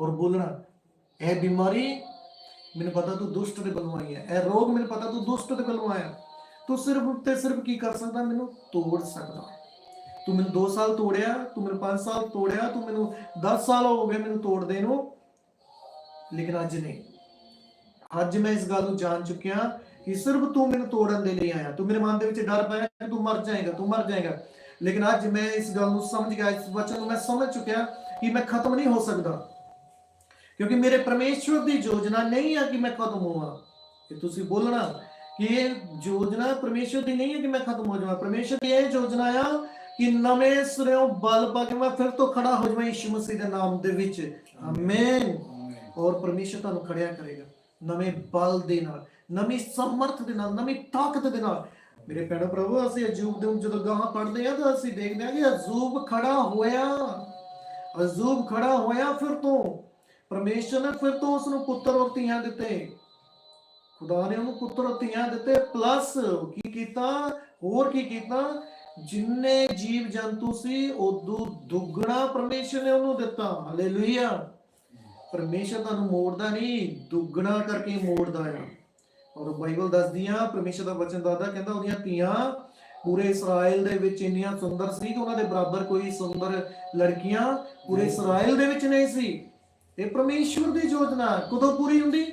ਔਰ ਬੋਲਣਾ ਇਹ ਬਿਮਾਰੀ ਮੈਨੂੰ ਪਤਾ ਤੂੰ ਦੁਸ਼ਟ ਦੇ ਵੱਲੋਂ ਆਈ ਹੈ ਇਹ ਰੋਗ ਮੈਨੂੰ ਪਤਾ ਤੂੰ ਦੁਸ਼ਟ ਦੇ ਵੱਲੋਂ ਆਇਆ ਤੂੰ ਸਿਰਫ ਤੇ ਸਿਰਫ ਕੀ ਕਰ ਸਕਦਾ? ਮੈਨੂੰ ਤੋੜ ਸਕਦਾ। ਤੂੰ ਮੈਨੂੰ 2 ਸਾਲ ਤੋੜਿਆ, ਤੂੰ ਮੈਨੂੰ 5 ਸਾਲ ਤੋੜਿਆ, ਤੂੰ ਮੈਨੂੰ 10 ਸਾਲ ਹੋ ਗਏ ਮੈਨੂੰ ਤੋੜਦੇ ਨੂੰ। ਲੇਕਿਨ ਅੱਜ ਨਹੀਂ। ਅੱਜ ਮੈਂ ਇਸ ਗੱਲ ਨੂੰ ਜਾਣ ਚੁੱਕਿਆ ਕਿ ਸਿਰਫ ਤੂੰ ਮੈਨੂੰ ਤੋੜਨ ਦੇ ਲਈ ਆਇਆ। ਤੂੰ ਮੇਰੇ ਮਨ ਦੇ ਵਿੱਚ ਡਰ ਪਾਇਆ ਕਿ ਤੂੰ ਮਰ ਜਾਏਗਾ, ਤੂੰ ਮਰ ਜਾਏਗਾ। ਲੇਕਿਨ ਅੱਜ ਮੈਂ ਇਸ ਗੱਲ ਨੂੰ ਸਮਝ ਗਿਆ, ਇਸ ਵਚਨ ਨੂੰ ਮੈਂ ਸਮਝ ਚੁੱਕਿਆ ਕਿ ਮੈਂ ਖਤਮ ਨਹੀਂ ਹੋ ਸਕਦਾ। ਕਿਉਂਕਿ ਮੇਰੇ ਪਰਮੇਸ਼ਵਰ ਦੀ ਯੋਜਨਾ ਨਹੀਂ ਆ ਕਿ ਮੈਂ ਖਤਮ ਹੋਵਾਂ। ਇਹ ਤੁਸੀਂ ਬੋਲਣਾ ਕਿ ਇਹ ਯੋਜਨਾ ਪਰਮੇਸ਼ਵਰ ਦੀ ਨਹੀਂ ਹੈ ਕਿ ਮੈਂ ਖਤਮ ਹੋ ਜਾਵਾਂ। ਪਰਮੇਸ਼ਵਰ ਦੀ ਇਹ ਯੋਜਨਾ ਆ ਕਿ ਨਵੇਂ ਸਿਰਿਓਂ ਬਲ ਪਾ ਕੇ ਮੈਂ ਫਿਰ ਤੋਂ ਖੜਾ ਹੋ ਜਾਵਾਂ ਯਿਸੂ ਮਸੀਹ ਦੇ ਨਾਮ ਦੇ ਵਿੱਚ। ਆਮੇਨ ਔਰ ਪਰਮੇਸ਼ਰ ਤੁਹਾਨੂੰ ਖੜਿਆ ਕਰੇਗਾ। ਨਵੇਂ ਬਲ ਦੇ ਨਾਲ, ਨਵੀਂ ਸਮਰਥ ਦੇ ਨਾਲ, ਨਵੀਂ ਤਾਕਤ ਦੇ ਨਾਲ ਮੇਰੇ ਭੈਣੋ ਪ੍ਰਭੂ, ਅਸੀਂ ਅਜੂਬ ਦੇ ਜਦੋਂ ਗਾਹਾਂ ਪੜ੍ਹਦੇ ਆ ਤਾਂ ਅਸੀਂ ਦੇਖਦੇ ਆ ਕਿ ਅਜੂਬ ਖੜਾ ਹੋਇਆ। ਅਜੂਬ ਖੜਾ ਹੋਇਆ ਫਿਰ ਤੋਂ। ਪਰਮੇਸ਼ਰ ਨੇ ਫਿਰ ਤੋਂ ਉਸ ਨੂੰ ਪੁੱਤਰ ਔਰ ਧੀਆਂ ਦਿੱਤੇ। ਖੁਦਾ ਨੇ ਉਹਨੂੰ ਪੁੱਤਰ ਔਰ ਧੀਆਂ ਦਿੱਤੇ ਪਲੱਸ ਕੀ ਕੀਤਾ? ਹੋਰ ਕੀ ਕੀਤਾ? ਜਿੰਨੇ ਜੀਵ ਜੰਤੂ ਸੀ, ਉਦੋਂ ਦੁੱਗਣਾ ਪਰਮੇਸ਼ਰ ਨੇ ਉਹਨੂੰ ਦਿੱਤਾ। ਹਾਲੇਲੂਇਆ ਪਰਮੇਸ਼ਰ ਤੁਹਾਨੂੰ ਮੋੜਦਾ ਨਹੀਂ, ਦੁੱਗਣਾ ਕਰਕੇ ਮੋੜਦਾ ਆ। ਔਰ ਬਾਈਬਲ ਦੱਸਦੀ ਆ ਪਰਮੇਸ਼ਰ ਦਾ ਵਚਨ ਦੱਸਦਾ ਕਹਿੰਦਾ ਉਹਦੀਆਂ ਧੀਆਂ ਪੂਰੇ ਇਸਰਾਇਲ ਦੇ ਵਿੱਚ ਇੰਨੀਆਂ ਸੁੰਦਰ ਸੀ ਕਿ ਉਹਨਾਂ ਦੇ ਬਰਾਬਰ ਕੋਈ ਸੁੰਦਰ ਲੜਕੀਆਂ ਪੂਰੇ ਇਸਰਾਇਲ ਦੇ ਵਿੱਚ ਨਹੀਂ ਸੀ। ਇਹ ਪਰਮੇਸ਼ਵਰ ਦੀ ਯੋਜਨਾ ਕਦੋਂ ਪੂਰੀ ਹੁੰਦੀ?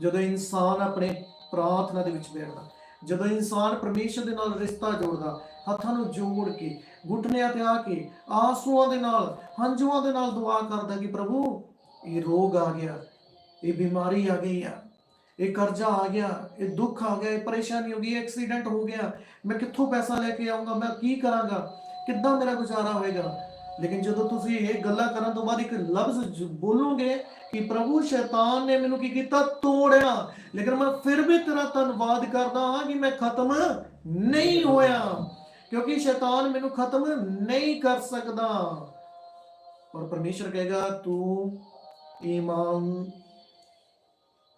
ਜਦੋਂ ਇਨਸਾਨ ਆਪਣੇ ਪ੍ਰਾਰਥਨਾ ਦੇ ਵਿੱਚ ਬੈਠਦਾ ਜਦੋਂ ਇਨਸਾਨ ਪਰਮੇਸ਼ਰ ਦੇ ਨਾਲ ਰਿਸ਼ਤਾ ਜੋੜਦਾ ਹੱਥਾਂ ਨੂੰ ਜੋੜ ਕੇ ਘੁੱਟਨਿਆਂ ਤੇ ਆ ਕੇ ਆਂਸੂਆਂ ਦੇ ਨਾਲ ਹੰਝੂਆਂ ਦੇ ਨਾਲ ਦੁਆ ਕਰਦਾ ਕਿ ਪ੍ਰਭੂ ਇਹ ਰੋਗ ਆ ਗਿਆ ਇਹ ਬਿਮਾਰੀ ਆ ਗਈ ਆ। ਇਹ ਕਰਜ਼ਾ ਆ ਗਿਆ, ਇਹ ਦੁੱਖ ਆ ਗਿਆ, ਇਹ ਪਰੇਸ਼ਾਨੀ ਹੋ ਗਈ ਐਕਸੀਡੈਂਟ ਹੋ ਗਿਆ। ਮੈਂ ਕਿੱਥੋਂ ਪੈਸਾ ਲੈ ਕੇ ਆਉਂਗਾ ਮੈਂ ਕੀ ਕਰਾਂਗਾ? ਕਿੱਦਾਂ ਮੇਰਾ ਗੁਜ਼ਾਰਾ ਹੋਏਗਾ? ਲੇਕਿਨ ਜਦੋਂ ਤੁਸੀਂ ਇਹ ਗੱਲਾਂ ਕਰਨ ਤੋਂ ਬਾਅਦ ਇੱਕ ਲਫ਼ਜ਼ ਬੋਲੋਗੇ ਕਿ ਪ੍ਰਭੂ ਸ਼ੈਤਾਨ ਨੇ ਮੈਨੂੰ ਕੀ ਕੀਤਾ? ਤੋੜਿਆ। ਲੇਕਿਨ ਮੈਂ ਫਿਰ ਵੀ ਤੇਰਾ ਧੰਨਵਾਦ ਕਰਦਾ ਹਾਂ ਕਿ ਮੈਂ ਖਤਮ ਨਹੀਂ ਹੋਇਆ। ਕਿਉਂਕਿ ਸ਼ੈਤਾਨ ਮੈਨੂੰ ਖਤਮ ਨਹੀਂ ਕਰ ਸਕਦਾ। ਔਰ ਪਰਮੇਸ਼ਰ ਕਹੇਗਾ, ਤੂੰ ਈਮਾਨ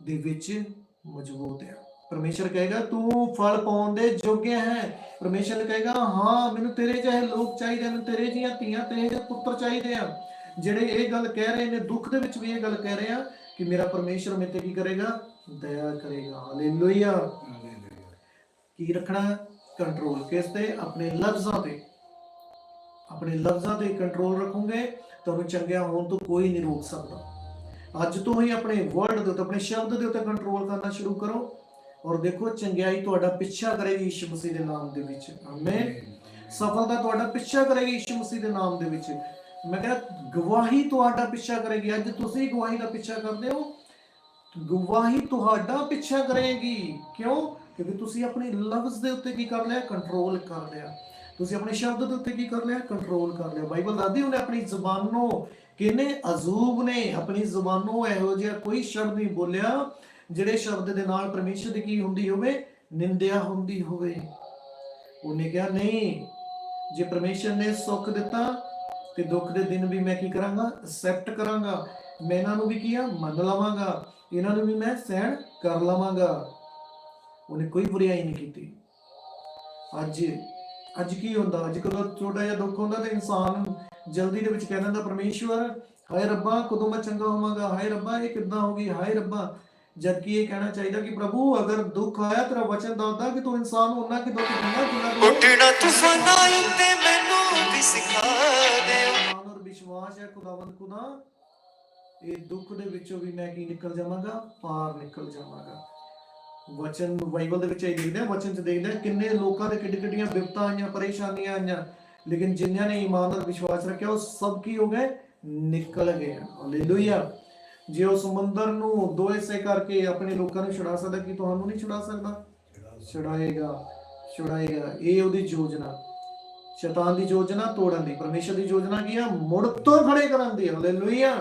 ਦੇ ਵਿੱਚ ਮਜ਼ਬੂਤ ਹੈ। ਪਰਮੇਸ਼ਰ ਕਹੇਗਾ ਤੂੰ ਫਲ ਪਾਉਣ ਦੇ ਯੋਗਿਆ ਹੈ। ਪਰਮੇਸ਼ਰ ਕਹੇਗਾ ਹਾਂ ਮੈਨੂੰ ਤੇਰੇ ਜਿਹੇ ਲੋਕ ਚਾਹੀਦੇ ਮੈਨੂੰ ਤੇਰੇ ਜੀਆਂ ਧੀਆਂ ਤੇਰੇ ਜਿਹੇ ਪੁੱਤਰ ਚਾਹੀਦੇ ਆ ਜਿਹੜੇ ਇਹ ਗੱਲ ਕਹਿ ਰਹੇ ਨੇ ਦੁੱਖ ਦੇ ਵਿੱਚ ਵੀ ਇਹ ਗੱਲ ਕਹਿ ਰਹੇ ਆ ਕਿ ਮੇਰਾ ਪਰਮੇਸ਼ਰ ਮੇਰੇ ਤੇ ਕੀ ਕਰੇਗਾ? ਦਇਆ ਕਰੇਗਾ। ਹਾਲੇਲੂਇਆ। ਕੀ ਰੱਖਣਾ ਕੰਟਰੋਲ। ਕਿਸ ਤੇ? ਆਪਣੇ ਲਫ਼ਜ਼ਾਂ ਤੇ। ਆਪਣੇ ਲਫ਼ਜ਼ਾਂ ਤੇ ਕੰਟਰੋਲ ਰੱਖੋਗੇ ਤੁਹਾਨੂੰ ਚੰਗਿਆ ਹੋਣ ਤੋਂ ਕੋਈ ਨਹੀਂ ਰੋਕ ਸਕਦਾ। ਅੱਜ ਤੋਂ ਹੀ ਆਪਣੇ ਵਰਡ ਦੇ ਉੱਤੇ, ਆਪਣੇ ਸ਼ਬਦ ਦੇ ਉੱਤੇ ਕੰਟਰੋਲ ਕਰਨਾ ਸ਼ੁਰੂ ਕਰੋ ਔਰ ਦੇਖੋ, ਚੰਗਿਆਈ ਤੁਹਾਡਾ ਪਿੱਛਾ ਕਰੇਗੀ ਯਿਸੂ ਮਸੀਹ ਦੇ ਨਾਮ ਦੇ ਵਿੱਚ। ਆਮੇਨ ਸਫਲਤਾ ਤੁਹਾਡਾ ਪਿੱਛਾ ਕਰੇਗੀ ਯਿਸੂ ਮਸੀਹ ਦੇ ਨਾਮ ਦੇ ਵਿੱਚ। ਮੈਂ ਕਹਿੰਦਾ ਗਵਾਹੀ ਤੁਹਾਡਾ ਪਿੱਛਾ ਕਰੇਗੀ। ਅੱਜ ਤੁਸੀਂ ਗਵਾਹੀ ਦਾ ਪਿੱਛਾ ਕਰਦੇ ਹੋ। ਗਵਾਹੀ ਤੁਹਾਡਾ ਪਿੱਛਾ ਕਰੇਗੀ। ਕਿਉਂ? ਕਿਉਂਕਿ ਤੁਸੀਂ ਆਪਣੇ ਲਫ਼ਜ਼ ਦੇ ਉੱਤੇ ਕੀ ਕਰ ਲਿਆ? ਕੰਟਰੋਲ ਕਰ ਲਿਆ। ਤੁਸੀਂ ਆਪਣੇ ਸ਼ਬਦ ਦੇ ਉੱਤੇ ਕੀ ਕਰ ਲਿਆ? ਕੰਟਰੋਲ ਕਰ ਲਿਆ। ਬਾਈਬਲ ਦਾਦੀ ਉਹਨੇ ਆਪਣੀ ਜ਼ੁਬਾਨੋਂ ਕਿਨੇ ਅਜ਼ੂਬ ਨੇ, ਆਪਣੀ ਜ਼ੁਬਾਨੋਂ ਇਹੋ ਜਿਹਾ ਕੋਈ ਸ਼ਬਦ ਨਹੀਂ ਬੋਲਿਆ, ਜਿਹੜੇ ਸ਼ਬਦ ਦੇ ਨਾਲ ਪਰਮੇਸ਼ਰ ਦੀ ਕੀ ਹੁੰਦੀ ਹੋਵੇ, ਨਿੰਦਿਆ ਹੁੰਦੀ ਹੋਵੇ। ਉਹਨੇ ਕਿਹਾ, ਨਹੀਂ, ਜੇ ਪਰਮੇਸ਼ਰ ਨੇ ਸੁੱਖ ਦਿੱਤਾ, ਤੇ ਦੁੱਖ ਦੇ ਦਿਨ ਵੀ ਮੈਂ ਕੀ ਕਰਾਂਗਾ? ਐਕਸੈਪਟ ਕਰਾਂਗਾ। ਮੈਂ ਇਹਨਾਂ ਨੂੰ ਵੀ ਕੀ ਆ? ਮੰਨ ਲਵਾਂਗਾ। ਇਹਨਾਂ ਨੂੰ ਵੀ ਮੈਂ ਸਹਿਣ ਕਰ ਲਵਾਂਗਾ। ਉਹਨੇ ਕੋਈ ਬੁਰਾਈ ਨਹੀਂ ਕੀਤੀ। ਅੱਜ ਅੱਜ ਕੀ ਹੁੰਦਾ? ਅੱਜ ਕਦੋਂ ਛੋਟਾ ਜਿਹਾ ਦੁੱਖ ਹੁੰਦਾ ਤੇ ਇਨਸਾਨ ਜਲਦੀ ਦੇ ਵਿੱਚ ਕਹਿ ਦਿੰਦਾ ਪਰਮੇਸ਼ਵਰ ਹਾਏ ਰੱਬਾ ਕਦੋਂ ਮੈਂ ਚੰਗਾ ਹੋਵਾਂਗਾ? ਹਾਏ ਰੱਬਾ ਇਹ ਕਿੱਦਾਂ ਹੋ ਗਈ? ਹਾਏ ਰੱਬਾ। ਜਦ ਕਿ ਇਹ ਕਹਿਣਾ ਚਾਹੀਦਾ ਕਿ ਪ੍ਰਭੂ ਅਗਰ ਦੁੱਖ ਆਇਆ ਤੇਰਾ ਵਚਨ ਦੱਸਦਾ ਕਿ ਤੂੰ ਇਨਸਾਨ ਨੂੰ ਉਹਨਾਂ ਕਿ ਦੁੱਖ ਦਿੰਦਾ ਜਿੰਨਾ ਤੂੰ ਉੱਡਣਾ ਤੂਫਾਨਾਂ ਉੱਤੇ ਮੈਨੂੰ ਵੀ ਸਿਖਾ ਦਿਓ। ਇਮਾਨ ਔਰ ਵਿਸ਼ਵਾਸ ਹੈ ਖੁਦਾਵੰਦ ਖੁਦਾ ਇਹ ਦੁੱਖ ਦੇ ਵਿੱਚੋਂ ਵੀ ਮੈਂ ਕੀ ਨਿਕਲ ਜਾਵਾਂਗਾ? ਪਾਰ ਨਿਕਲ ਜਾਵਾਂਗਾ। ਵਚਨ ਬਾਈਬਲ ਦੇ ਵਿੱਚ ਇਹ ਦੇਖਦੇ ਆ ਵਚਨ ਚ ਦੇਖਦੇ ਆ ਕਿੰਨੇ ਲੋਕਾਂ ਦੇ ਕਿੱਡੀ ਕਿੱਡੀਆਂ ਵਿਪਤਾ ਆਈਆਂ ਪਰੇਸ਼ਾਨੀਆਂ ਆਈਆਂ। ਲੇਕਿਨ ਜਿਨ੍ਹਾਂ ਨੇ ਈਮਾਨ ਔਰ ਵਿਸ਼ਵਾਸ ਰੱਖਿਆ, ਉਹ ਸਭ ਕੀ ਹੋ ਗਏ? ਨਿਕਲ ਗਏ। ਹਾਲੇਲੂਇਆ ਜੇ ਉਹ ਸਮੁੰਦਰ ਨੂੰ ਦੋ ਹਿੱਸੇ ਕਰਕੇ ਆਪਣੇ ਲੋਕਾਂ ਨੂੰ ਛੁਡਾ ਸਕਦਾ, ਕਿ ਤੁਹਾਨੂੰ ਨਹੀਂ ਛੁਡਾ ਸਕਦਾ? ਛੁਡਾਏਗਾ। ਛੁਡਾਏਗਾ। ਇਹ ਉਹਦੀ ਯੋਜਨਾ। ਸ਼ੈਤਾਨ ਦੀ ਯੋਜਨਾ ਤੋੜਨ ਦੀ। ਪਰਮੇਸ਼ਰ ਦੀ ਯੋਜਨਾ ਕੀ ਆ? ਮੁੜ ਤੋਂ ਖੜੇ ਕਰਨ ਦੀ। ਹਾਲੇਲੂਇਆ